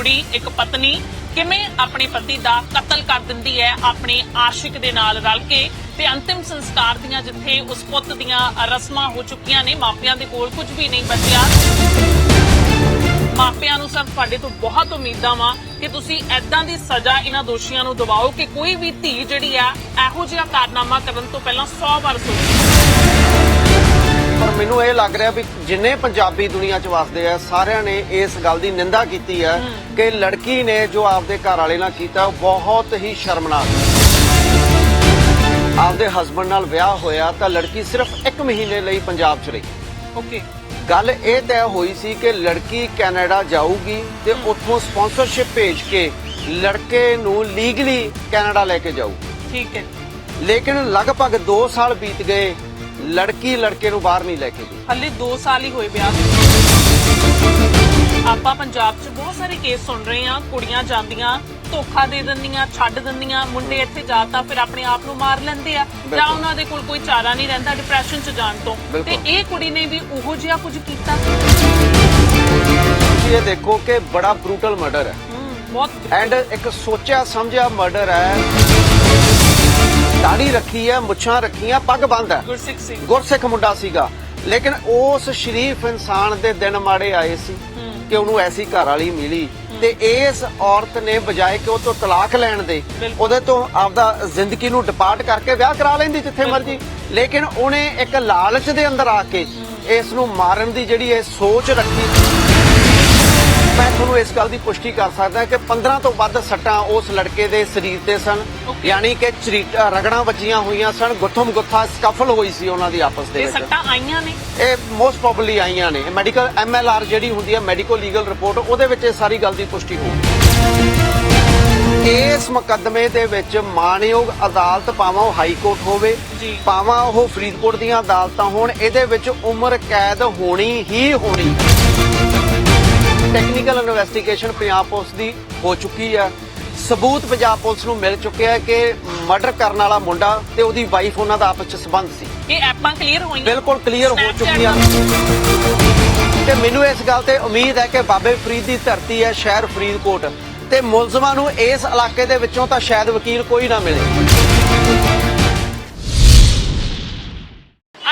ਕੁੜੀ, ਇੱਕ ਪਤਨੀ ਕਿਵੇਂ ਆਪਣੇ ਪਤੀ ਦਾ ਕਤਲ ਕਰ ਦਿੰਦੀ ਹੈ ਆਪਣੇ ਆਸ਼ਿਕ ਦੇ ਨਾਲ ਰਲ ਕੇ ਤੇ ਅੰਤਿਮ ਸੰਸਕਾਰ ਦੀਆਂ ਜਿੱਥੇ ਉਸ ਪੁੱਤ ਦੀਆਂ ਰਸਮਾਂ ਹੋ ਚੁੱਕੀਆਂ ਨੇ, ਮਾਪਿਆਂ ਦੇ ਕੋਲ ਕੁਝ ਵੀ ਨਹੀਂ ਬਚਿਆ। ਮਾਪਿਆਂ ਨੂੰ ਸਭ ਤੁਹਾਡੇ ਤੋਂ ਬਹੁਤ ਉਮੀਦਾਂ ਵਾਂ ਕਿ ਤੁਸੀਂ ਐਦਾਂ ਦੀ ਸਜ਼ਾ ਇਹਨਾਂ ਦੋਸ਼ੀਆਂ ਨੂੰ ਦਿਵਾਓ ਕਿ ਕੋਈ ਵੀ ਧੀ ਜਿਹੜੀ ਆ ਇਹੋ ਜਿਹਾ ਕਾਰਨਾਮਾ ਕਰਨ ਤੋਂ ਪਹਿਲਾਂ 100 ਵਾਰ ਸੋਚੇ। ਪਰ ਮੈਨੂੰ ਇਹ ਲੱਗ ਰਿਹਾ ਵੀ ਜਿੰਨੇ ਪੰਜਾਬੀ ਦੁਨੀਆ 'ਚ ਵਸਦੇ ਆ ਸਾਰਿਆਂ ਨੇ ਇਸ ਗੱਲ ਦੀ ਨਿੰਦਾ ਕੀਤੀ ਹੈ। ਕਿ ਲੜਕੀ ਨੇ ਜੋ ਆਪਦੇ ਘਰ ਵਾਲੇ ਨਾਲ ਕੀਤਾ ਉਹ ਬਹੁਤ ਹੀ ਸ਼ਰਮਨਾਕ ਆਪਦੇ ਹਸਬੰਡ ਨਾਲ ਵਿਆਹ ਹੋਇਆ ਤਾਂ ਲੜਕੀ ਸਿਰਫ 1 ਮਹੀਨੇ ਲਈ ਪੰਜਾਬ 'ਚ ਰਹੀ। ਓਕੇ ਗੱਲ ਇਹ ਤੈਅ ਹੋਈ ਸੀ ਕਿ ਲੜਕੀ ਕੈਨੇਡਾ ਜਾਊਗੀ ਤੇ ਉੱਥੋਂ ਸਪਾਂਸਰਸ਼ਿਪ ਭੇਜ ਕੇ ਲੜਕੇ ਨੂੰ ਲੀਗਲੀ ਕੈਨੇਡਾ ਲੈ ਕੇ ਜਾਊ ਠੀਕ ਹੈ। ਲੇਕਿਨ ਲਗਭਗ 2 ਸਾਲ ਬੀਤ ਗਏ ਲੜਕੀ ਲੜਕੇ ਨੂੰ ਬਾਹਰ ਨਹੀਂ ਲੈ ਕੇ ਗਈ। ਹੱਲੇ 2 ਸਾਲ ਹੀ ਹੋਏ ਵਿਆਹ ਨੂੰ। ਆਪਾਂ ਪੰਜਾਬ 'ਚ ਬਹੁਤ ਸਾਰੇ ਕੇਸ ਸੁਣ ਰਹੇ ਹਾਂ। ਕੁੜੀਆਂ ਜਾਂਦੀਆਂ ਧੋਖਾ ਦੇ ਦਿੰਦੀਆਂ ਛੱਡ ਦਿੰਦੀਆਂ। ਮੁੰਡੇ ਇੱਥੇ ਜਾ ਤਾਂ ਫਿਰ ਆਪਣੇ ਆਪ ਨੂੰ ਮਾਰ ਲੈਂਦੇ ਆ। ਜਾਂ ਬਿਲਕੁਲ। ਉਹਨਾਂ ਦੇ ਕੋਲ ਕੋਈ ਚਾਰਾ ਨਹੀਂ ਰਹਿੰਦਾ ਡਿਪਰੈਸ਼ਨ 'ਚ ਜਾਣ ਤੋਂ। ਤੇ ਬਿਲਕੁਲ। ਇਹ ਕੁੜੀ ਨੇ ਵੀ ਉਹੋ ਜਿਹਾ ਕੁਝ ਕੀਤਾ। ਤੁਸੀਂ ਇਹ ਦੇਖੋ ਕਿ ਬੜਾ ਬਰੂਟਲ ਮਰਡਰ ਹੈ। ਹਮ, ਬਹੁਤ ਐਂਡ ਇੱਕ ਸੋਚਿਆ ਸਮਝਿਆ ਮਰਡਰ ਹੈ। ਦਾੜੀ ਰੱਖੀ ਹੈ ਮੁੱਛਾਂ ਰੱਖੀਆਂ ਪੱਗ ਬੰਦ ਹੈ। ਗੁਰਸਿੱਖ ਸਿੰਘ। ਗੁਰਸਿੱਖ ਮੁੰਡਾ ਸੀਗਾ। ਲੇਕਿਨ ਉਸ ਸ਼ਰੀਫ ਇਨਸਾਨ ਦੇ ਦਿਨ ਮਾੜੇ ਆਏ ਸੀ ਕਿ ਉਹਨੂੰ ਐਸੀ ਘਰ ਵਾਲੀ ਮਿਲੀ ਤੇ ਇਸ ਔਰਤ ਨੇ ਬਜਾਏ ਕਿ ਉਹ ਤੋਂ ਤਲਾਕ ਲੈਣ ਦੇ। ਉਹਦੇ ਤੋਂ ਆਪਦਾ ਜ਼ਿੰਦਗੀ ਨੂੰ ਡਿਪਾਰਟ ਕਰਕੇ ਵਿਆਹ ਕਰਾ ਲੈਂਦੀ ਜਿੱਥੇ ਮਰਜ਼ੀ। ਲੇਕਿਨ ਉਹਨੇ ਇੱਕ ਲਾਲਚ ਦੇ ਅੰਦਰ ਆ ਕੇ ਇਸ ਨੂੰ ਮਾਰਨ ਦੀ ਜਿਹੜੀ ਇਹ ਸੋਚ ਰੱਖੀ ਮੈਂ ਤੁਹਾਨੂੰ ਇਸ ਗੱਲ ਦੀ ਪੁਸ਼ਟੀ ਕਰ ਸਕਦਾ ਕਿ 15 ਤੋਂ ਵੱਧ ਸੱਟਾਂ ਉਸ ਲੜਕੇ ਦੇ ਸਰੀਰ ਤੇ ਸਨ. ਯਾਨੀ ਕਿ ਚਰੀਟਾ ਰਗੜਾਂ ਵੱਜੀਆਂ ਹੋਈਆਂ ਸਨ। ਗੁੱਥਮ ਗੁੱਥਾ ਸਕਫਲ ਹੋਈ ਸੀ ਉਹਨਾਂ ਦੀ ਆਪਸ ਦੇ ਇਹ ਵਿੱਚ। ਸੱਟਾਂ ਆਈਆਂ ਨੇ? ਇਹ ਮੋਸਟ ਪ੍ਰੋਬਬਲੀ ਆਈਆਂ ਨੇ। ਮੈਡੀਕਲ ਐਮਐਲਆਰ ਜਿਹੜੀ ਹੁੰਦੀ ਹੈ ਮੈਡੀਕੋ ਲੀਗਲ ਰਿਪੋਰਟ ਉਹਦੇ ਵਿੱਚ ਇਹ ਸਾਰੀ ਗੱਲ ਦੀ ਪੁਸ਼ਟੀ ਹੋਊਗੀ ਇਸ ਮੁਕੱਦਮੇ ਦੇ ਵਿੱਚ ਮਾਨਯੋਗ ਅਦਾਲਤ ਭਾਵੇਂ ਉਹ ਹਾਈ ਕੋਰਟ ਹੋਵੇ। ਭਾਵੇਂ ਉਹ ਫਰੀਦਕੋਟ ਦੀਆਂ ਅਦਾਲਤਾਂ ਹੋਣ। ਇਹਦੇ ਵਿੱਚ ਉਮਰ ਕੈਦ ਹੋਣੀ ਹੀ ਹੋਣੀ। ਟੈਕਨੀਕਲ ਇਨਵੈਸਟੀਗੇਸ਼ਨ ਪੰਜਾਬ ਪੁਲਿਸ ਦੀ ਹੋ ਚੁੱਕੀ ਹੈ ਸਬੂਤ ਪੰਜਾਬ ਪੁਲਿਸ ਨੂੰ ਮਿਲ ਚੁੱਕਿਆ ਹੈ ਕਿ ਮਰਡਰ ਕਰਨ ਵਾਲਾ ਮੁੰਡਾ ਤੇ ਉਹਦੀ ਵਾਈਫ ਉਹਨਾਂ ਦਾ ਆਪਸ ਵਿੱਚ ਸੰਬੰਧ ਸੀ। ਇਹ ਐਪਾਂ ਕਲੀਅਰ ਹੋਈਆਂ? ਬਿਲਕੁਲ ਕਲੀਅਰ ਹੋ ਚੁੱਕੀਆਂ। ਤੇ ਮੈਨੂੰ ਇਸ ਗੱਲ ਤੇ ਉਮੀਦ ਹੈ ਕਿ ਬਾਬੇ ਫਰੀਦ ਦੀ ਧਰਤੀ ਹੈ ਸ਼ਹਿਰ ਫਰੀਦਕੋਟ। ਤੇ ਮੁਲਜ਼ਮਾਂ ਨੂੰ ਇਸ ਇਲਾਕੇ ਦੇ ਵਿੱਚੋਂ ਤਾਂ ਸ਼ਾਇਦ ਵਕੀਲ ਕੋਈ ਨਾ ਮਿਲੇ।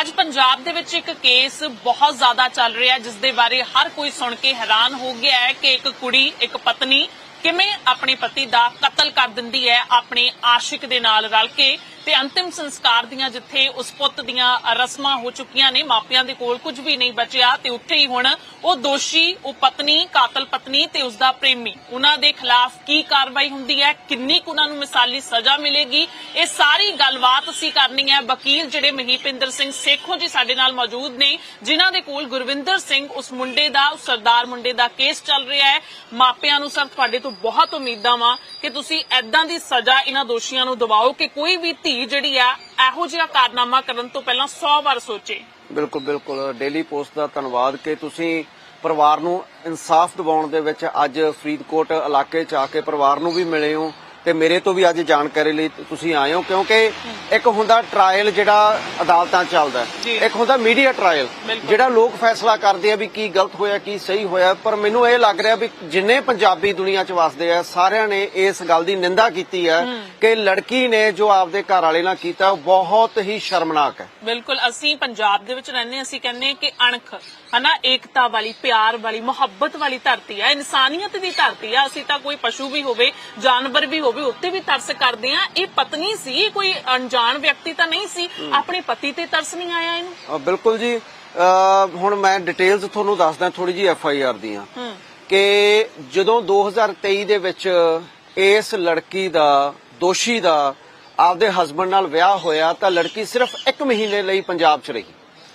ਅੱਜ ਪੰਜਾਬ ਦੇ ਵਿੱਚ ਇੱਕ ਕੇਸ ਬਹੁਤ ਜ਼ਿਆਦਾ ਚੱਲ ਰਿਹਾ ਹੈ, ਜਿਸ ਦੇ ਬਾਰੇ ਹਰ ਕੋਈ ਸੁਣ ਕੇ ਹੈਰਾਨ ਹੋ ਗਿਆ ਹੈ ਕਿ ਇੱਕ ਕੁੜੀ, ਇੱਕ ਪਤਨੀ ਕਿਵੇਂ ਆਪਣੇ ਪਤੀ ਦਾ ਕਤਲ ਕਰ ਦਿੰਦੀ ਹੈ, ਆਪਣੇ ਆਸ਼ਿਕ ਦੇ ਨਾਲ ਰਲ ਕੇ ਤੇ ਅੰਤਿਮ ਸੰਸਕਾਰ ਦੀਆਂ ਜਿੱਥੇ ਉਸ ਪੁੱਤ ਦੀਆਂ ਰਸਮਾਂ ਹੋ ਚੁੱਕੀਆਂ ਨੇ, ਮਾਪਿਆਂ ਦੇ ਕੋਲ ਕੁਝ ਵੀ ਨਹੀਂ ਬਚਿਆ ਤੇ ਉੱਥੇ ਹੀ ਹੁਣ ਉਹ ਦੋਸ਼ੀ, ਉਹ ਪਤਨੀ, ਕਾਤਲ ਪਤਨੀ ਤੇ ਉਸ ਦਾ ਪ੍ਰੇਮੀ। ਉਹਨਾਂ ਦੇ ਖਿਲਾਫ ਕੀ ਕਾਰਵਾਈ ਹੁੰਦੀ ਹੈ? ਕਿੰਨੀ ਕੁ ਉਹਨਾਂ ਨੂੰ ਮਿਸਾਲੀ ਸਜ਼ਾ ਮਿਲੇਗੀ? ਇਹ ਸਾਰੀ ਗੱਲਬਾਤ ਅਸੀਂ ਕਰਨੀ ਹੈ। ਵਕੀਲ ਜਿਹੜੇ ਮਹੀਪਿੰਦਰ ਸਿੰਘ ਸੇਖੋ ਜੀ ਸਾਡੇ ਨਾਲ ਮੌਜੂਦ ਨੇ, ਜਿਨ੍ਹਾਂ ਦੇ ਕੋਲ ਗੁਰਵਿੰਦਰ ਸਿੰਘ, ਉਸ ਮੁੰਡੇ ਦਾ, ਉਸ ਸਰਦਾਰ ਮੁੰਡੇ ਦਾ ਕੇਸ ਚੱਲ ਰਿਹਾ ਹੈ। ਮਾਪਿਆਂ ਨੂੰ ਸਰ, ਤੁਹਾਡੇ ਤੋਂ ਬਹੁਤ ਉਮੀਦਾਂ ਵਾਂ ਕਿ ਤੁਸੀਂ ਐਦਾਂ ਦੀ ਸਜ਼ਾ ਇਹਨਾਂ ਦੋਸ਼ੀਆਂ ਨੂੰ ਦਿਵਾਓ ਕਿ ਕੋਈ ਵੀ ਧੀ ਜਿਹੜੀ ਆ, ਇਹੋ ਜਿਹਾ ਕਾਰਨਾਮਾ ਕਰਨ ਤੋਂ ਪਹਿਲਾਂ 100 ਵਾਰ ਸੋਚੇ। ਬਿਲਕੁਲ ਬਿਲਕੁਲ। ਡੇਲੀ ਪੋਸਟ ਦਾ ਧੰਨਵਾਦ ਕਿ ਤੁਸੀਂ ਪਰਿਵਾਰ ਨੂੰ ਇਨਸਾਫ ਦਿਵਾਉਣ ਦੇ ਵਿੱਚ ਅੱਜ ਫਰੀਦਕੋਟ ਇਲਾਕੇ 'ਚ ਆ ਕੇ ਪਰਿਵਾਰ ਨੂੰ ਵੀ ਮਿਲੇ ਹੋ। ਤੇ ਮੇਰੇ ਤੋਂ ਵੀ ਅੱਜ ਜਾਣਕਾਰੀ ਲਈ ਤੁਸੀਂ ਆਏ ਹੋ ਕਿਉਂਕਿ ਇੱਕ ਹੁੰਦਾ ਟ੍ਰਾਇਲ ਜਿਹੜਾ ਅਦਾਲਤਾਂ ਚੱਲਦਾ। ਇੱਕ ਹੁੰਦਾ ਮੀਡੀਆ ਟ੍ਰਾਇਲ। ਜਿਹੜਾ ਲੋਕ ਫੈਸਲਾ ਕਰਦੇ ਆ ਵੀ ਕੀ ਗਲਤ ਹੋਇਆ ਕੀ ਸਹੀ ਹੋਇਆ ਪਰ ਮੈਨੂੰ ਇਹ ਲੱਗ ਰਿਹਾ ਵੀ ਜਿੰਨੇ ਪੰਜਾਬੀ ਦੁਨੀਆ 'ਚ ਵਸਦੇ ਆ ਸਾਰਿਆਂ ਨੇ ਇਸ ਗੱਲ ਦੀ ਨਿੰਦਾ ਕੀਤੀ ਹੈ ਕਿ ਲੜਕੀ ਨੇ ਜੋ ਆਪਦੇ ਘਰ ਵਾਲੇ ਨਾਲ ਕੀਤਾ ਉਹ ਬਹੁਤ ਹੀ ਸ਼ਰਮਨਾਕ ਹੈ ਬਿਲਕੁਲ ਅਸੀਂ ਪੰਜਾਬ ਦੇ ਵਿੱਚ ਰਹਿੰਦੇ ਅਸੀਂ ਕਹਿੰਦੇ ਕਿ ਅਣਖ ਹਨਾ ਏਕਤਾ ਵਾਲੀ ਪਿਆਰ ਵਾਲੀ ਮੁਹੱਬਤ ਵਾਲੀ ਧਰਤੀ ਹੈ ਇਨਸਾਨੀਅਤ ਦੀ ਧਰਤੀ ਹੈ ਅਸੀਂ ਤਾਂ ਕੋਈ ਪਸ਼ੂ ਵੀ ਹੋਵੇ ਜਾਨਵਰ ਵੀ ਹੋਵੇ ਉੱਤੇ ਵੀ ਤਰਸ ਕਰਦੇ ਆ। ਇਹ ਪਤਨੀ ਸੀ ਕੋਈ ਅਣਜਾਣ ਵਿਅਕਤੀ ਤਾਂ ਨਹੀਂ ਸੀ। ਆਪਣੇ ਪਤੀ ਤੇ ਤਰਸ ਨਹੀਂ ਆਇਆ ਇਹਨੂੰ? ਬਿਲਕੁਲ ਜੀ। ਹੁਣ ਮੈਂ ਡਿਟੇਲਸ ਤੁਹਾਨੂੰ ਦੱਸਦਾ ਥੋੜੀ ਜੀ ਐਫ ਆਈ ਆਰ ਦੀਆਂ। ਕਿ ਜਦੋਂ 2023 ਦੇ ਵਿੱਚ ਇਸ ਲੜਕੀ ਦਾ ਦੋਸ਼ੀ ਦਾ ਆਪਦੇ ਹਸਬੰਡ ਨਾਲ ਵਿਆਹ ਹੋਇਆ ਤਾਂ ਲੜਕੀ ਸਿਰਫ 1 ਮਹੀਨੇ ਲਈ ਪੰਜਾਬ 'ਚ ਰਹੀ।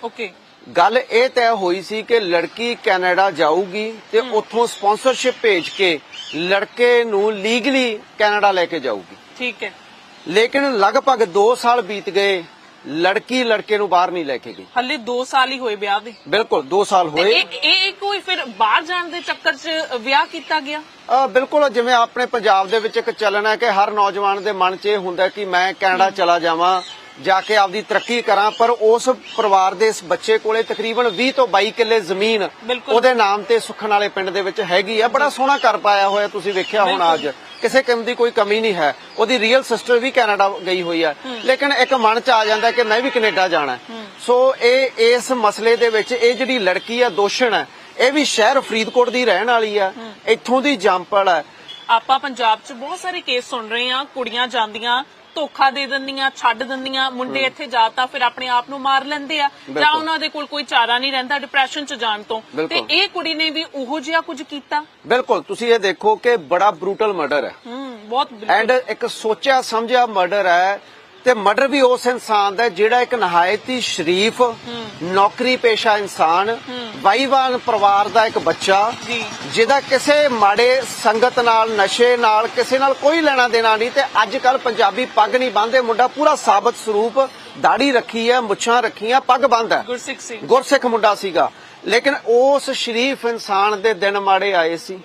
ਓਕੇ। ਗੱਲ ਇਹ ਤੈਅ ਹੋਈ ਸੀ ਕਿ ਲੜਕੀ ਕੈਨੇਡਾ ਜਾਊਗੀ ਤੇ ਉੱਥੋਂ ਸਪਾਂਸਰਸ਼ਿਪ ਭੇਜ ਕੇ ਲੜਕੇ ਨੂੰ ਲੀਗਲੀ ਕੈਨੇਡਾ ਲੈ ਕੇ ਜਾਊਗੀ। ਠੀਕ ਹੈ। ਲੇਕਿਨ ਲਗਭਗ 2 ਸਾਲ ਬੀਤ ਗਏ ਲੜਕੀ ਲੜਕੇ ਨੂੰ ਬਾਹਰ ਨਹੀਂ ਲੈ ਕੇ ਗਈ। ਹੱਲੇ 2 ਸਾਲ ਹੀ ਹੋਏ ਵਿਆਹ ਦੇ। ਬਿਲਕੁਲ 2 ਸਾਲ ਹੋਏ। ਇਹ ਇਹ ਕੋਈ ਫਿਰ ਬਾਹਰ ਜਾਣ ਦੇ ਚੱਕਰ 'ਚ ਵਿਆਹ ਕੀਤਾ ਗਿਆ? ਬਿਲਕੁਲ ਜਿਵੇਂ ਆਪਣੇ ਪੰਜਾਬ ਦੇ ਵਿੱਚ ਇੱਕ ਚੱਲਣ ਹੈ ਕਿ ਹਰ ਨੌਜਵਾਨ ਦੇ ਮਨ 'ਚ ਇਹ ਹੁੰਦਾ ਕਿ ਮੈਂ ਕੈਨੇਡਾ ਚਲਾ ਜਾਵਾਂ ਜਾ ਕੇ ਆਪਦੀ ਤਰੱਕੀ ਕਰਾਂ ਪਰ ਉਸ ਪਰਿਵਾਰ ਦੇ ਇਸ ਬੱਚੇ ਕੋਲੇ ਤਕਰੀਬਨ 20 ਤੋਂ 22 ਕਿੱਲੇ ਜ਼ਮੀਨ। ਉਹਦੇ ਨਾਮ ਤੇ ਸੁਖਣ ਵਾਲੇ ਪਿੰਡ ਦੇ ਵਿੱਚ ਹੈਗੀ ਆ। ਬੜਾ ਸੋਹਣਾ ਘਰ ਪਾਇਆ ਹੋਇਆ ਤੁਸੀਂ ਵੇਖਿਆ ਹੁਣ ਅੱਜ। ਕਿਸੇ ਕਿਸਮ ਦੀ ਕੋਈ ਕਮੀ ਨਹੀਂ ਹੈ। ਉਹਦੀ ਰੀਅਲ ਸਿਸਟਰ ਵੀ ਕੈਨੇਡਾ ਗਈ ਹੋਈ ਹੈ। ਲੇਕਿਨ ਇੱਕ ਮਨ ਚ ਆ ਜਾਂਦਾ ਕਿ ਮੈਂ ਵੀ ਕੈਨੇਡਾ ਜਾਣਾ। ਸੋ ਇਹ ਇਸ ਮਸਲੇ ਦੇ ਵਿੱਚ ਇਹ ਜਿਹੜੀ ਲੜਕੀ ਆ ਦੋਸ਼ਣ ਹੈ ਇਹ ਵੀ ਸ਼ਹਿਰ ਫਰੀਦਕੋਟ ਦੀ ਰਹਿਣ ਵਾਲੀ ਆ ਇੱਥੋਂ ਦੀ ਜੰਪਲ ਹੈ। ਆਪਾਂ ਪੰਜਾਬ 'ਚ ਬਹੁਤ ਸਾਰੇ ਕੇਸ ਸੁਣ ਰਹੇ ਹਾਂ ਕੁੜੀਆਂ ਜਾਂਦੀਆਂ ਧੋਖਾ ਦੇ ਦਿੰਦੀਆਂ ਛੱਡ ਦਿੰਦੀਆਂ ਮੁੰਡੇ ਇੱਥੇ ਜਾ ਤਾਂ ਫਿਰ ਆਪਣੇ ਆਪ ਨੂੰ ਮਾਰ ਲੈਂਦੇ ਆ ਜਾਂ। ਉਹਨਾਂ ਦੇ ਕੋਲ ਕੋਈ ਚਾਰਾ ਨਹੀਂ ਰਹਿੰਦਾ ਡਿਪਰੈਸ਼ਨ 'ਚ ਜਾਣ ਤੋਂ। ਤੇ। ਇਹ ਕੁੜੀ ਨੇ ਵੀ ਉਹੋ ਜਿਹਾ ਕੁਝ ਕੀਤਾ? ਬਿਲਕੁਲ ਤੁਸੀਂ ਇਹ ਦੇਖੋ ਕਿ ਬੜਾ ਬਰੂਟਲ ਮਰਡਰ ਹੈ। ਹੂੰ ਬਹੁਤ ਐਂਡ ਇੱਕ ਸੋਚਿਆ ਸਮਝਿਆ ਮਰਡਰ ਹੈ ਤੇ ਮਰਡਰ ਵੀ ਉਸ ਇਨਸਾਨ ਦਾ ਜਿਹੜਾ ਇੱਕ ਨਹਾਇਤ ਹੀ ਸ਼ਰੀਫ ਨੌਕਰੀ ਪੇਸ਼ਾ ਇਨਸਾਨ ਵਾਈਵਾਨ ਪਰਿਵਾਰ ਦਾ ਇੱਕ ਬੱਚਾ। ਜਿਹਦਾ ਕਿਸੇ ਮਾੜੇ ਸੰਗਤ ਨਾਲ ਨਸ਼ੇ ਨਾਲ ਕਿਸੇ ਨਾਲ ਕੋਈ ਲੈਣਾ ਦੇਣਾ ਨਹੀਂ ਤੇ ਅੱਜ ਕੱਲ ਪੰਜਾਬੀ ਪੱਗ ਨਹੀਂ ਬੰਨਦੇ। ਮੁੰਡਾ ਪੂਰਾ ਸਾਬਤ ਸਰੂਪ ਦਾੜੀ ਰੱਖੀ ਹੈ ਮੁੱਛਾਂ ਰੱਖੀਆਂ ਪੱਗ ਬੰਨਦਾ ਹੈ। ਗੁਰਸਿੱਖ ਸਿੰਘ। ਗੁਰਸਿੱਖ ਮੁੰਡਾ ਸੀਗਾ। ਲੇਕਿਨ ਉਸ ਸ਼ਰੀਫ ਇਨਸਾਨ ਦੇ ਦਿਨ ਮਾੜੇ ਆਏ ਸੀ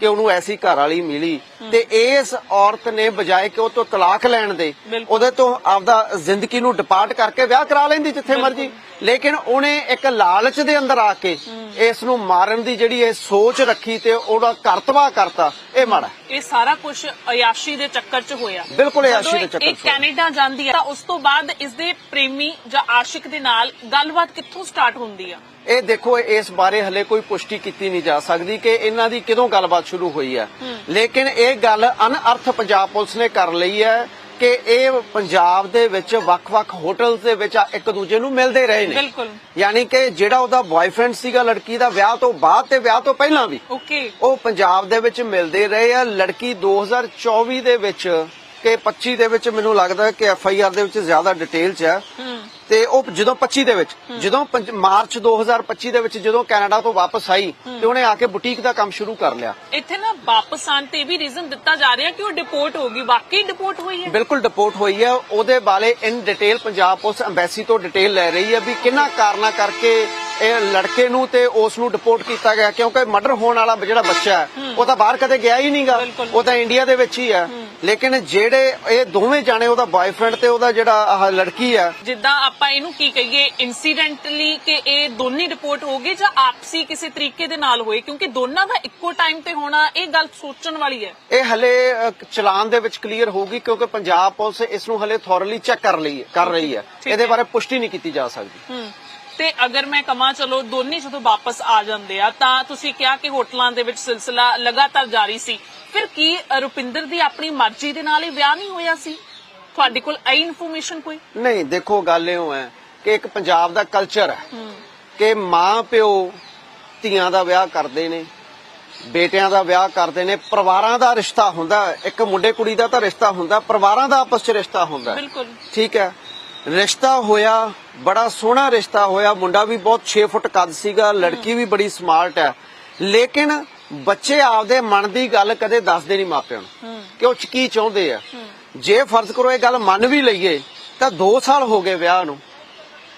ਕਿ ਉਹਨੂੰ ਐਸੀ ਘਰ ਵਾਲੀ ਮਿਲੀ। ਤੇ ਇਸ ਔਰਤ ਨੇ ਬਜਾਏ ਕਿ ਉਹ ਤੋਂ ਤਲਾਕ ਲੈਣ ਦੇ। ਉਹਦੇ ਤੋਂ ਆਪਦਾ ਜ਼ਿੰਦਗੀ ਨੂੰ ਡਿਪਾਰਟ ਕਰਕੇ ਵਿਆਹ ਕਰਾ ਲੈਂਦੀ ਜਿੱਥੇ ਮਰਜ਼ੀ। ਲੇਕਿਨ ਉਹਨੇ ਇੱਕ ਲਾਲਚ ਦੇ ਅੰਦਰ ਆ ਕੇ ਇਸ ਨੂੰ ਮਾਰਨ ਦੀ ਜਿਹੜੀ ਇਹ ਸੋਚ ਰੱਖੀ ਤੇ ਉਹਦਾ ਤਬਾਹ ਕਰਤਾ ਇਹ ਮਾੜਾ। ਇਹ ਸਾਰਾ ਕੁਝ ਅਯਾਸ਼ੀ ਦੇ ਚੱਕਰ 'ਚ ਹੋਇਆ। ਬਿਲਕੁਲ ਅਯਾਸ਼ੀ ਦੇ ਇਹ- ਚੱਕਰ ਇਹ 'ਚ ਹੋਇਆ। ਕੈਨੇਡਾ ਜਾਂਦੀ ਹੈ ਤਾਂ ਉਸ ਤੋਂ ਬਾਅਦ ਇਸ ਦੇ ਪ੍ਰੇਮੀ ਜਾਂ ਆਸ਼ਿਕ ਦੇ ਨਾਲ ਗੱਲਬਾਤ ਕਿੱਥੋਂ ਸਟਾਰਟ ਹੁੰਦੀ ਆ? ਇਹ ਦੇਖੋ ਇਸ ਬਾਰੇ ਹਲੇ ਕੋਈ ਪੁਸ਼ਟੀ ਕੀਤੀ ਨਹੀਂ ਜਾ ਸਕਦੀ ਕਿ ਇਹਨਾਂ ਦੀ ਕਦੋਂ ਗੱਲਬਾਤ ਸ਼ੁਰੂ ਹੋਈ ਹੈ। ਲੇਕਿਨ ਇਹ ਗੱਲ ਅਨਅਰਥ ਪੰਜਾਬ ਪੁਲਿਸ ਨੇ ਕਰ ਲਈ ਹੈ ਕਿ ਇਹ ਪੰਜਾਬ ਦੇ ਵਿੱਚ ਵੱਖ-ਵੱਖ ਹੋਟਲਸ ਦੇ ਵਿੱਚ ਇੱਕ ਦੂਜੇ ਨੂੰ ਮਿਲਦੇ ਰਹੇ ਨੇ। ਬਿਲਕੁਲ। ਯਾਨੀ ਕਿ ਜਿਹੜਾ ਉਹਦਾ ਬॉयਫ੍ਰੈਂਡ ਸੀਗਾ ਲੜਕੀ ਦਾ ਵਿਆਹ ਤੋਂ ਬਾਅਦ ਤੇ ਵਿਆਹ ਤੋਂ ਪਹਿਲਾਂ ਵੀ। ਓਕੇ। ਉਹ ਪੰਜਾਬ ਦੇ ਵਿੱਚ ਮਿਲਦੇ ਰਹੇ ਆ। ਲੜਕੀ 2024 ਦੇ ਵਿੱਚ ਕਿ 25 ਦੇ ਵਿੱਚ ਮੈਨੂੰ ਲੱਗਦਾ ਕਿ ਐਫ ਆਈ ਆਰ ਦੇ ਵਿੱਚ ਜ਼ਿਆਦਾ ਡਿਟੇਲ ਚ ਹੈ। ਹੂੰ। ਤੇ ਉਹ ਜਦੋਂ 25 ਦੇ ਵਿੱਚ ਜਦੋਂ ਮਾਰਚ 2025 ਦੇ ਵਿੱਚ ਜਦੋਂ ਕੈਨੇਡਾ ਤੋਂ ਵਾਪਸ ਆਈ ਤੇ ਉਹਨੇ ਆ ਕੇ ਬੁਟੀਕ ਦਾ ਕੰਮ ਸ਼ੁਰੂ ਕਰ ਲਿਆ। ਇੱਥੇ ਨਾ ਵਾਪਸ ਆਉਣ ਤੇ ਵੀ ਰੀਜ਼ਨ ਦਿੱਤਾ ਜਾ ਰਿਹਾ ਕਿ ਉਹ ਡਿਪੋਰਟ ਹੋ ਗਈ। ਵਾਕਈ ਡਿਪੋਰਟ ਹੋਈ ਹੈ? ਬਿਲਕੁਲ ਡਿਪੋਰਟ ਹੋਈ ਹੈ। ਉਹਦੇ ਬਾਰੇ in detail Punjab police embassy ਤੋਂ ਡਿਟੇਲ ਲੈ ਰਹੀ ਹੈ ਵੀ ਕਿੰਨਾ ਕਾਰਨਾ ਕਰਕੇ ਇਹ ਲੜਕੇ ਨੂੰ ਤੇ ਉਸ ਨੂੰ ਡਿਪੋਰਟ ਕੀਤਾ ਗਿਆ ਕਿਉਂਕਿ ਮਰਡਰ ਹੋਣ ਵਾਲਾ ਜਿਹੜਾ ਬੱਚਾ ਹੈ ਉਹ ਤਾਂ ਬਾਹਰ ਕਦੇ ਗਿਆ ਹੀ ਨਹੀਂਗਾ। ਉਹ ਤਾਂ ਇੰਡੀਆ ਦੇ ਵਿੱਚ ਹੀ। ਹੈ। ਲੇਕਿਨ ਜਿਹੜੇ ਇਹ ਦੋਵੇਂ ਜਾਣੇ ਉਹਦਾ ਬॉयਫ੍ਰੈਂਡ ਤੇ ਉਹਦਾ ਜਿਹੜਾ ਆਹ ਲੜਕੀ ਹੈ ਜਿੱਦਾਂ ਆਪਾਂ ਇਹਨੂੰ ਕੀ ਕਹੀਏ ਇਨਸੀਡੈਂਟਲੀ ਕਿ ਇਹ ਦੋਨੇ ਰਿਪੋਰਟ ਹੋ ਗਏ ਜਾਂ ਆਪਸੀ ਕਿਸੇ ਤਰੀਕੇ ਦੇ ਨਾਲ ਹੋਏ? ਕਿਉਂਕਿ ਦੋਨਾਂ ਦਾ ਇੱਕੋ ਟਾਈਮ ਤੇ ਹੋਣਾ ਇਹ ਗੱਲ ਸੋਚਣ ਵਾਲੀ ਹੈ। ਇਹ ਹਲੇ ਅ, ਚਲਾਨ ਦੇ ਵਿੱਚ ਕਲੀਅਰ ਹੋਊਗੀ ਕਿਉਂਕਿ ਪੰਜਾਬ ਪੁਲਿਸ ਇਸ ਨੂੰ ਹਲੇ ਥੋਰਲੀ ਚੈੱਕ ਕਰ ਲਈ ਹੈ ਕਰ ਰਹੀ ਹੈ। ਇਹਦੇ ਹੈ। ਬਾਰੇ ਪੁਸ਼ਟੀ ਨਹੀਂ ਕੀਤੀ ਜਾ ਸਕਦੀ। ਹੂੰ। ਤੇ ਅਗਰ ਮੈਂ ਕਮਾ ਚਲੋ ਦੋਨੇ ਜਦੋਂ ਵਾਪਸ ਆ ਜਾਂਦੇ ਆ ਤਾਂ ਤੁਸੀਂ ਕਿਹਾ ਕਿ ਹੋਟਲਾਂ ਦੇ ਵਿੱਚ ਸਿਲਸਿਲਾ ਲਗਾਤਾਰ ਜਾਰੀ ਸੀ। ਫਿਰ ਕੀ ਰੁਪਿੰਦਰ ਦੀ ਆਪਣੀ ਮਰਜ਼ੀ ਦੇ ਨਾਲ ਹੀ ਵਿਆਹ ਨਹੀਂ ਹੋਇਆ ਸੀ? ਤੁਹਾਡੇ ਕੋਲ ਆਈ ਇਨਫੋਰਮੇਸ਼ਨ ਕੋਈ? ਨਹੀਂ ਦੇਖੋ ਗੱਲ ਇਹੋ ਹੈ ਕਿ ਇੱਕ ਪੰਜਾਬ ਦਾ ਕਲਚਰ ਹੈ ਕਿ ਮਾਂ ਪਿਓ ਧੀਆਂ ਦਾ ਵਿਆਹ ਕਰਦੇ ਨੇ ਬੇਟਿਆਂ ਦਾ ਵਿਆਹ ਕਰਦੇ ਨੇ ਪਰਿਵਾਰਾਂ ਦਾ ਰਿਸ਼ਤਾ ਹੁੰਦਾ। ਇੱਕ ਮੁੰਡੇ ਕੁੜੀ ਦਾ ਤਾਂ ਰਿਸ਼ਤਾ ਹੁੰਦਾ ਪਰਿਵਾਰਾਂ ਦਾ ਆਪਸ 'ਚ ਰਿਸ਼ਤਾ ਹੁੰਦਾ। ਬਿਲਕੁਲ। ਠੀਕ ਹੈ? ਰਿਸ਼ਤਾ ਹੋਇਆ ਬੜਾ ਸੋਹਣਾ ਰਿਸ਼ਤਾ ਹੋਇਆ। ਮੁੰਡਾ ਵੀ ਬਹੁਤ 6 ਫੁੱਟ ਕੱਦ ਸੀਗਾ ਲੜਕੀ ਵੀ ਬੜੀ ਸਮਾਰਟ ਹੈ। ਲੇਕਿਨ ਬੱਚੇ ਆਪਦੇ ਮਨ ਦੀ ਗੱਲ ਕਦੇ ਦੱਸਦੇ ਨਹੀਂ ਮਾਪਿਆਂ ਨੂੰ। ਕਿ ਉਹ ਕੀ ਚਾਹੁੰਦੇ ਆ। ਜੇ ਫਰਜ਼ ਕਰੋ ਇਹ ਗੱਲ ਮੰਨ ਵੀ ਲਈਏ ਤਾਂ 2 ਸਾਲ ਹੋ ਗਏ ਵਿਆਹ ਨੂੰ।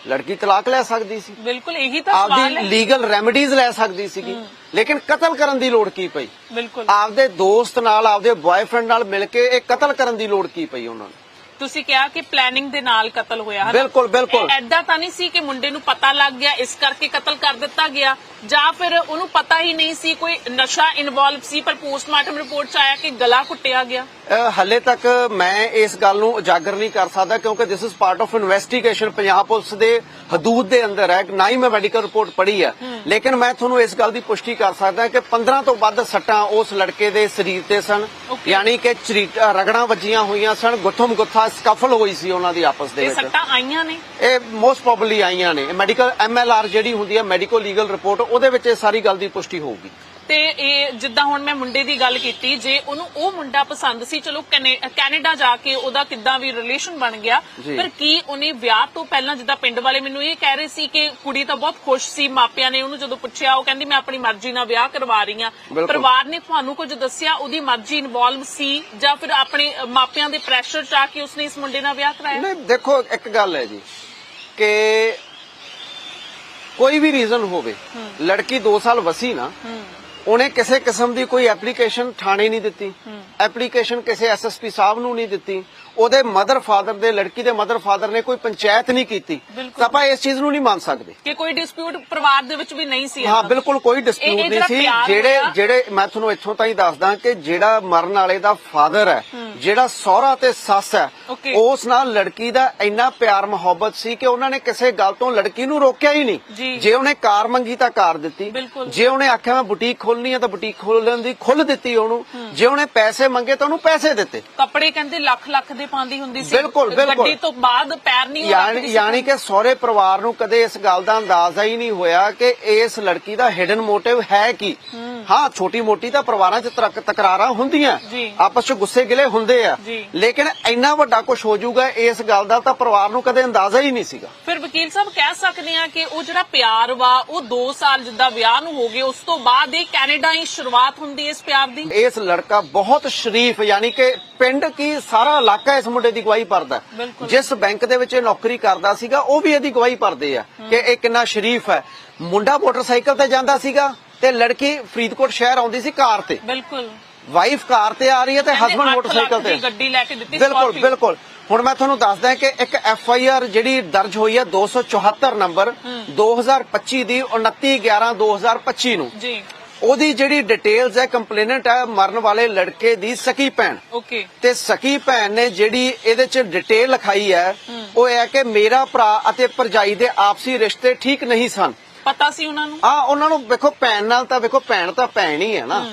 ਲੜਕੀ ਤਲਾਕ ਲੈ ਸਕਦੀ ਸੀ। ਬਿਲਕੁਲ ਇਹੀ ਤਾਂ ਸਵਾਲ ਆਪਦੀ ਹੈ। ਲੀਗਲ ਰੈਮੇਡੀਜ਼ ਲੈ ਸਕਦੀ ਸੀਗੀ। ਲੇਕਿਨ ਕਤਲ ਕਰਨ ਦੀ ਲੋੜ ਕੀ ਪਈ? ਬਿਲਕੁਲ। ਆਪਦੇ ਦੋਸਤ ਨਾਲ ਆਪਦੇ ਬॉयਫ੍ਰੈਂਡ ਨਾਲ ਮਿਲ ਕੇ ਇਹ ਕਤਲ ਕਰਨ ਦੀ ਲੋੜ ਕੀ ਪਈ ਉਹਨਾਂ ਨੂੰ? ਤੁਸੀਂ ਕਿਹਾ ਕਿ ਪਲੈਨਿੰਗ ਦੇ ਨਾਲ ਕਤਲ ਹੋਇਆ ਹੈ ਬਿਲਕੁਲ, ਬਿਲਕੁਲ। ਐਦਾਂ ਤਾਂ ਨਹੀਂ ਸੀ ਕਿ ਮੁੰਡੇ ਨੂੰ ਪਤਾ ਲੱਗ ਗਿਆ ਇਸ ਕਰਕੇ ਕਤਲ ਕਰ ਦਿੱਤਾ ਗਿਆ ਜਾਂ ਫਿਰ ਉਹਨੂੰ ਪਤਾ ਹੀ ਨਹੀਂ ਸੀ ਕੋਈ ਨਸ਼ਾ ਇਨਵੋਲਵ ਸੀ ਪਰ ਪੋਸਟਮਾਰਟਮ ਰਿਪੋਰਟ ਚ ਆਇਆ ਕਿ ਗਲਾ ਘੁੱਟਿਆ ਗਿਆ। ਹਲੇ ਤੱਕ ਮੈਂ ਇਸ ਗੱਲ ਨੂੰ ਉਜਾਗਰ ਨਹੀਂ ਕਰ ਸਕਦਾ ਕਿਉਂਕਿ this is part of investigation Punjab police ਦੇ ਹਦੂਦ ਦੇ ਅੰਦਰ ਹੈ ਨਾ ਹੀ ਮੈਂ ਮੈਡੀਕਲ ਰਿਪੋਰਟ ਪੜ੍ਹੀ ਹੈ। ਲੇਕਿਨ ਮੈਂ ਤੁਹਾਨੂੰ ਇਸ ਗੱਲ ਦੀ ਪੁਸ਼ਟੀ ਕਰ ਸਕਦਾ ਕਿ 15 ਤੋਂ ਵੱਧ ਸੱਟਾਂ ਉਸ ਲੜਕੇ ਦੇ ਸਰੀਰ ਤੇ ਸਨ. ਯਾਨੀ ਕਿ ਰਗੜਾਂ ਵੱਜੀਆਂ ਹੋਈਆਂ ਸਨ ਗੁੱਥਮ ਗੁੱਥਾ ਸਕਫਲ ਹੋਈ ਸੀ ਉਹਨਾਂ ਦੀ ਆਪਸ ਦੇ ਇਹ ਵਿੱਚ। ਸੱਟਾਂ ਆਈਆਂ ਨੇ? ਇਹ ਮੋਸਟ ਪ੍ਰੋਬਬਲੀ ਆਈਆਂ ਨੇ। ਮੈਡੀਕਲ ਐਮਐਲਆਰ ਜਿਹੜੀ ਹੁੰਦੀ ਹੈ ਮੈਡੀਕੋ ਲੀਗਲ ਰਿਪੋਰਟ ਉਹਦੇ ਵਿੱਚ ਇਹ ਸਾਰੀ ਗੱਲ ਦੀ ਪੁਸ਼ਟੀ ਹੋਊਗੀ। ਤੇ ਇਹ ਜਿੱਦਾਂ ਹੁਣ ਮੈਂ ਮੁੰਡੇ ਦੀ ਗੱਲ ਕੀਤੀ ਜੇ ਉਹਨੂੰ ਉਹ ਮੁੰਡਾ ਪਸੰਦ ਸੀ ਚਲੋ ਕੈਨੇ- ਕੈਨੇਡਾ ਜਾ ਕੇ ਉਹਦਾ ਕਿੱਦਾਂ ਵੀ ਰਿਲੇਸ਼ਨ ਬਣ ਗਿਆ ਜੀ। ਪਰ ਕੀ ਉਹਨੇ ਵਿਆਹ ਤੋਂ ਪਹਿਲਾਂ ਜਿੱਦਾਂ ਪਿੰਡ ਵਾਲੇ ਮੈਨੂੰ ਇਹ ਕਹਿ ਰਹੇ ਸੀ ਕਿ ਕੁੜੀ ਤਾਂ ਬਹੁਤ ਖੁਸ਼ ਸੀ ਮਾਪਿਆਂ ਨੇ ਉਹਨੂੰ ਜਦੋਂ ਪੁੱਛਿਆ ਉਹ ਕਹਿੰਦੀ ਮੈਂ ਆਪਣੀ ਮਰਜ਼ੀ ਨਾਲ ਵਿਆਹ ਕਰਵਾ ਰਹੀ ਹਾਂ ਬਿਲਕੁਲ। ਪਰਿਵਾਰ ਨੇ ਤੁਹਾਨੂੰ ਕੁਝ ਦੱਸਿਆ ਉਹਦੀ ਮਰਜ਼ੀ ਇਨਵੋਲਵ ਸੀ ਜਾਂ ਫਿਰ ਆਪਣੇ ਅ, ਮਾਪਿਆਂ ਦੇ ਪ੍ਰੈਸ਼ਰ ਚ ਆ ਕੇ ਉਸਨੇ ਇਸ ਮੁੰਡੇ ਨਾਲ ਵਿਆਹ ਕਰਾਇਆ ਨਹੀਂ ਦੇਖੋ ਇੱਕ ਗੱਲ ਹੈ ਜੀ ਕਿ ਕੋਈ ਵੀ ਰੀਜ਼ਨ ਹੋਵੇ ਲੜਕੀ 2 ਸਾਲ ਵਸੀ ਨਾ ਉਹਨੇ ਕਿਸੇ ਕਿਸਮ ਦੀ ਕੋਈ ਐਪਲੀਕੇਸ਼ਨ ਥਾਣੇ ਨਹੀਂ ਦਿੱਤੀ। ਐਪਲੀਕੇਸ਼ਨ ਕਿਸੇ ਐਸਐਸਪੀ ਸਾਹਿਬ ਨੂੰ ਨਹੀਂ ਦਿੱਤੀ। ਉਹਦੇ ਮਦਰ ਫਾਦਰ ਦੇ ਲੜਕੀ ਦੇ ਮਦਰ ਫਾਦਰ ਨੇ ਕੋਈ ਪੰਚਾਇਤ ਨਹੀਂ ਕੀਤੀ। ਤਾਂ ਆਪਾਂ ਇਸ ਚੀਜ਼ ਨੂੰ ਨਹੀਂ ਮੰਨ ਸਕਦੇ ਕਿ ਕੋਈ ਡਿਸਪਿਊਟ ਪਰਿਵਾਰ ਦੇ ਵਿੱਚ ਵੀ ਨਹੀਂ ਸੀ ਹਾਂ। ਬਿਲਕੁਲ ਕੋਈ ਡਿਸਪਿਊਟ ਨਹੀਂ ਸੀ ਜਿਹੜੇ ਜਿਹੜੇ ਮੈਂ ਤੁਹਾਨੂੰ ਇੱਥੋਂ ਤਾਈਂ ਦੱਸਦਾ ਕਿ ਜਿਹੜਾ ਮਰਨ ਵਾਲੇ ਦਾ ਫਾਦਰ ਹੈ ਜਿਹੜਾ ਸਹੁਰਾ ਤੇ ਸੱਸ ਹੈ. ਉਸ ਨਾਲ ਲੜਕੀ ਦਾ ਇੰਨਾ ਪਿਆਰ ਮੁਹੱਬਤ ਸੀ ਕਿ ਉਹਨਾਂ ਨੇ ਕਿਸੇ ਗੱਲ ਤੋਂ ਲੜਕੀ ਨੂੰ ਰੋਕਿਆ ਹੀ। ਨਹੀਂ ਜੇ ਉਹਨੇ ਕਾਰ ਮੰਗੀ ਤਾਂ ਕਾਰ ਦਿੱਤੀ। ਜੇ ਉਹਨੇ ਆਖਿਆ ਮੈਂ ਬੁਟੀਕ ਖੋਲਣੀ ਹੈ ਤਾਂ ਬੁਟੀਕ ਖੋਲਣ ਦੀ ਖੁੱਲ ਦਿੱਤੀ ਉਹਨੂੰ ਜੇ ਉਹਨੇ ਪੈਸੇ ਮੰਗੇ ਤਾਂ ਉਹਨੂੰ ਪੈਸੇ ਦਿੱਤੇ ਕੱਪੜੇ ਕਹਿੰਦੇ ਲੱਖ ਲੱਖ ਦੇ ਪਾਉਂਦੀ ਹੁੰਦੀ ਸੀ। ਬਿਲਕੁਲ, ਬਿਲਕੁਲ। ਗੱਡੀ ਤੋਂ ਬਾਅਦ ਪੈਰ ਨਹੀਂ ਉਹ ਯਾਨੀ ਕਿ ਸਹੁਰੇ ਪਰਿਵਾਰ ਨੂੰ ਕਦੇ ਇਸ ਗੱਲ ਦਾ ਅੰਦਾਜ਼ਾ ਹੀ ਨਹੀਂ ਹੋਇਆ ਕਿ ਇਸ ਲੜਕੀ ਦਾ ਹਿਡਨ ਮੋਟਿਵ ਹੈ ਕੀ। ਹਾਂ। ਛੋਟੀ ਮੋਟੀ ਤਾਂ ਪਰਿਵਾਰਾਂ 'ਚ ਤਰਕ ਤਕਰਾਰਾਂ ਹੁੰਦੀਆਂ। ਆਪਸ 'ਚ ਗੁੱਸੇ ਗਿਲੇ ਹੁੰਦੇ ਆ। ਲੇਕਿਨ ਇੰਨਾ ਵੱਡਾ ਕੁਝ ਹੋ ਜਾਊਗਾ ਇਸ ਗੱਲ ਦਾ ਤਾਂ ਪਰਿਵਾਰ ਨੂੰ ਕਦੇ ਅੰਦਾਜ਼ਾ ਹੀ ਨਹੀਂ ਸੀਗਾ। ਫਿਰ ਵਕੀਲ ਸਾਹਿਬ ਕਹਿ ਸਕਦੇ ਆ ਕਿ ਉਹ ਜਿਹੜਾ ਪਿਆਰ ਵਾ ਉਹ 2 ਸਾਲ ਜਿੱਦਾਂ ਵਿਆਹ ਨੂੰ ਹੋ ਗਏ ਉਸ ਤੋਂ ਬਾਅਦ ਇਹ ਕੈਨੇਡਾ ਹੀ ਸ਼ੁਰੂਆਤ ਹੁੰਦੀ ਇਸ ਪਿਆਰ ਦੀ। ਇਸ ਲੜਕਾ ਬਹੁਤ ਸ਼ਰੀਫ ਯਾਨੀ ਕਿ ਪਿੰਡ ਕੀ ਸਾਰਾ ਇਲਾਕਾ ਇਸ ਮੁੰਡੇ ਦੀ ਗਵਾਹੀ ਭਰਦਾ। ਜਿਸ ਬੈਂਕ ਦੇ ਵਿੱਚ ਇਹ ਨੌਕਰੀ ਕਰਦਾ ਸੀਗਾ ਉਹ ਵੀ ਇਹਦੀ ਗਵਾਹੀ ਭਰਦੇ ਆ ਕਿ ਇਹ ਕਿੰਨਾ ਸ਼ਰੀਫ ਹੈ। ਮੁੰਡਾ ਮੋਟਰਸਾਈਕਲ ਤੇ ਜਾਂਦਾ ਸੀਗਾ ਤੇ ਲੜਕੀ ਫਰੀਦਕੋਟ ਸ਼ਹਿਰ ਆਉਂਦੀ ਸੀ ਕਾਰ ਤੇ। ਬਿਲਕੁਲ। ਵਾਈਫ ਕਾਰ ਤੇ ਆ ਰਹੀ ਹੈ ਤੇ ਹਸਬੰਡ ਮੋਟਰਸਾਈਕਲ ਤੇ। ਗੱਡੀ ਲੈ ਕੇ ਦਿੱਤੀ ਬਿਲਕੁਲ। ਬਿਲਕੁਲ। ਹੁਣ ਮੈਂ ਤੁਹਾਨੂੰ ਦੱਸਦਾ ਕਿ ਇੱਕ ਐਫ ਆਈ ਆਰ ਜਿਹੜੀ ਦਰਜ ਹੋਈ ਹੈ 274 ਨੰਬਰ 2025 ਦੀ 29 11 2025 ਨੂੰ। ਜੀ। ਉਹਦੀ ਜਿਹੜੀ ਡਿਟੇਲਸ ਹੈ ਕੰਪਲੇਨੈਂਟ ਹੈ ਮਰਨ ਵਾਲੇ ਲੜਕੇ ਦੀ ਸਕੀ ਭੈਣ। ਓਕੇ ਤੇ ਸਕੀ ਭੈਣ ਨੇ ਜਿਹੜੀ ਇਹਦੇ ਚ ਡਿਟੇਲ ਲਿਖਾਈ ਹੈ ਉਹ ਇਹ ਹੈ ਕਿ ਮੇਰਾ ਭਰਾ ਅਤੇ ਭਰਜਾਈ ਦੇ ਆਪਸੀ ਰਿਸ਼ਤੇ ਠੀਕ ਨਹੀਂ ਸਨ। ਪਤਾ ਸੀ ਉਹਨਾਂ ਨੂੰ? ਆ ਉਹਨਾਂ ਨੂੰ ਵੇਖੋ ਭੈਣ ਨਾਲ ਤਾਂ ਵੇਖੋ ਭੈਣ ਤਾਂ ਭੈਣ ਹੀ ਹੈ ਨਾ।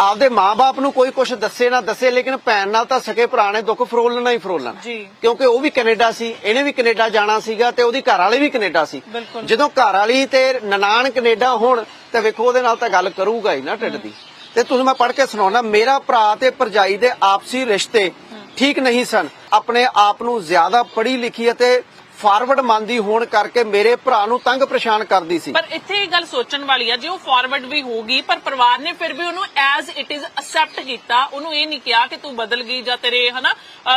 ਆਪਦੇ ਮਾਪੇ ਨੂੰ ਕੋਈ ਕੁਝ ਦੱਸੇ ਨਾ ਦੱਸੇ ਲੇਕਿਨ ਭੈਣ ਨਾਲ ਤਾਂ ਸਕੇ ਭਰਾ ਨੇ ਦੁੱਖ ਫਰੋਲਣਾ ਹੀ ਫਰੋਲਣਾ। ਜੀ। ਕਿਉਂਕਿ ਉਹ ਵੀ ਕੈਨੇਡਾ ਸੀ ਇਹਨੇ ਵੀ ਕੈਨੇਡਾ ਜਾਣਾ ਸੀਗਾ ਤੇ ਉਹਦੀ ਘਰ ਵਾਲੀ ਵੀ ਕੈਨੇਡਾ ਸੀ। ਜਦੋਂ ਘਰ ਵਾਲੀ ਤੇ ਨਨਾਣ ਕੈਨੇਡਾ ਹੋਣ ਤੇ ਵੇਖੋ, ਉਹਦੇ ਨਾਲ ਤਾਂ ਗੱਲ ਕਰੂਗਾ ਹੀ ਨਾ ਢਿੱਡ ਦੀ। ਤੇ ਤੁਸੀਂ ਮੈਂ ਪੜ੍ਹ ਕੇ ਸੁਣਾਉਣਾ ਮੇਰਾ ਭਰਾ ਤੇ ਭਰਜਾਈ ਦੇ ਆਪਸੀ ਰਿਸ਼ਤੇ ਠੀਕ ਨਹੀਂ ਸਨ। ਆਪਣੇ ਆਪ ਨੂੰ ਜ਼ਿਆਦਾ ਪੜ੍ਹੀ ਲਿਖੀ ਅਤੇ ਫਾਰਵਰਡ ਮੰਨਦੀ ਹੋਣ ਕਰਕੇ ਮੇਰੇ ਭਰਾ ਨੂੰ ਤੰਗ ਪਰੇਸ਼ਾਨ ਕਰਦੀ ਸੀ। ਪਰ ਇੱਥੇ ਇਹ ਗੱਲ ਸੋਚਣ ਵਾਲੀ ਆ ਜੇ ਉਹ ਫਾਰਵਰਡ ਵੀ ਹੋਗੀ ਪਰ ਪਰਿਵਾਰ ਨੇ ਫਿਰ ਵੀ ਉਹਨੂੰ ਐਜ਼ ਇਟ ਇਜ਼ ਅਸੈਪਟ ਕੀਤਾ। ਉਹਨੂੰ ਇਹ ਨਹੀਂ ਕਿਹਾ ਕਿ ਤੂੰ ਬਦਲ ਗਈ ਜਾਂ ਤੇਰੇ ਹਨਾ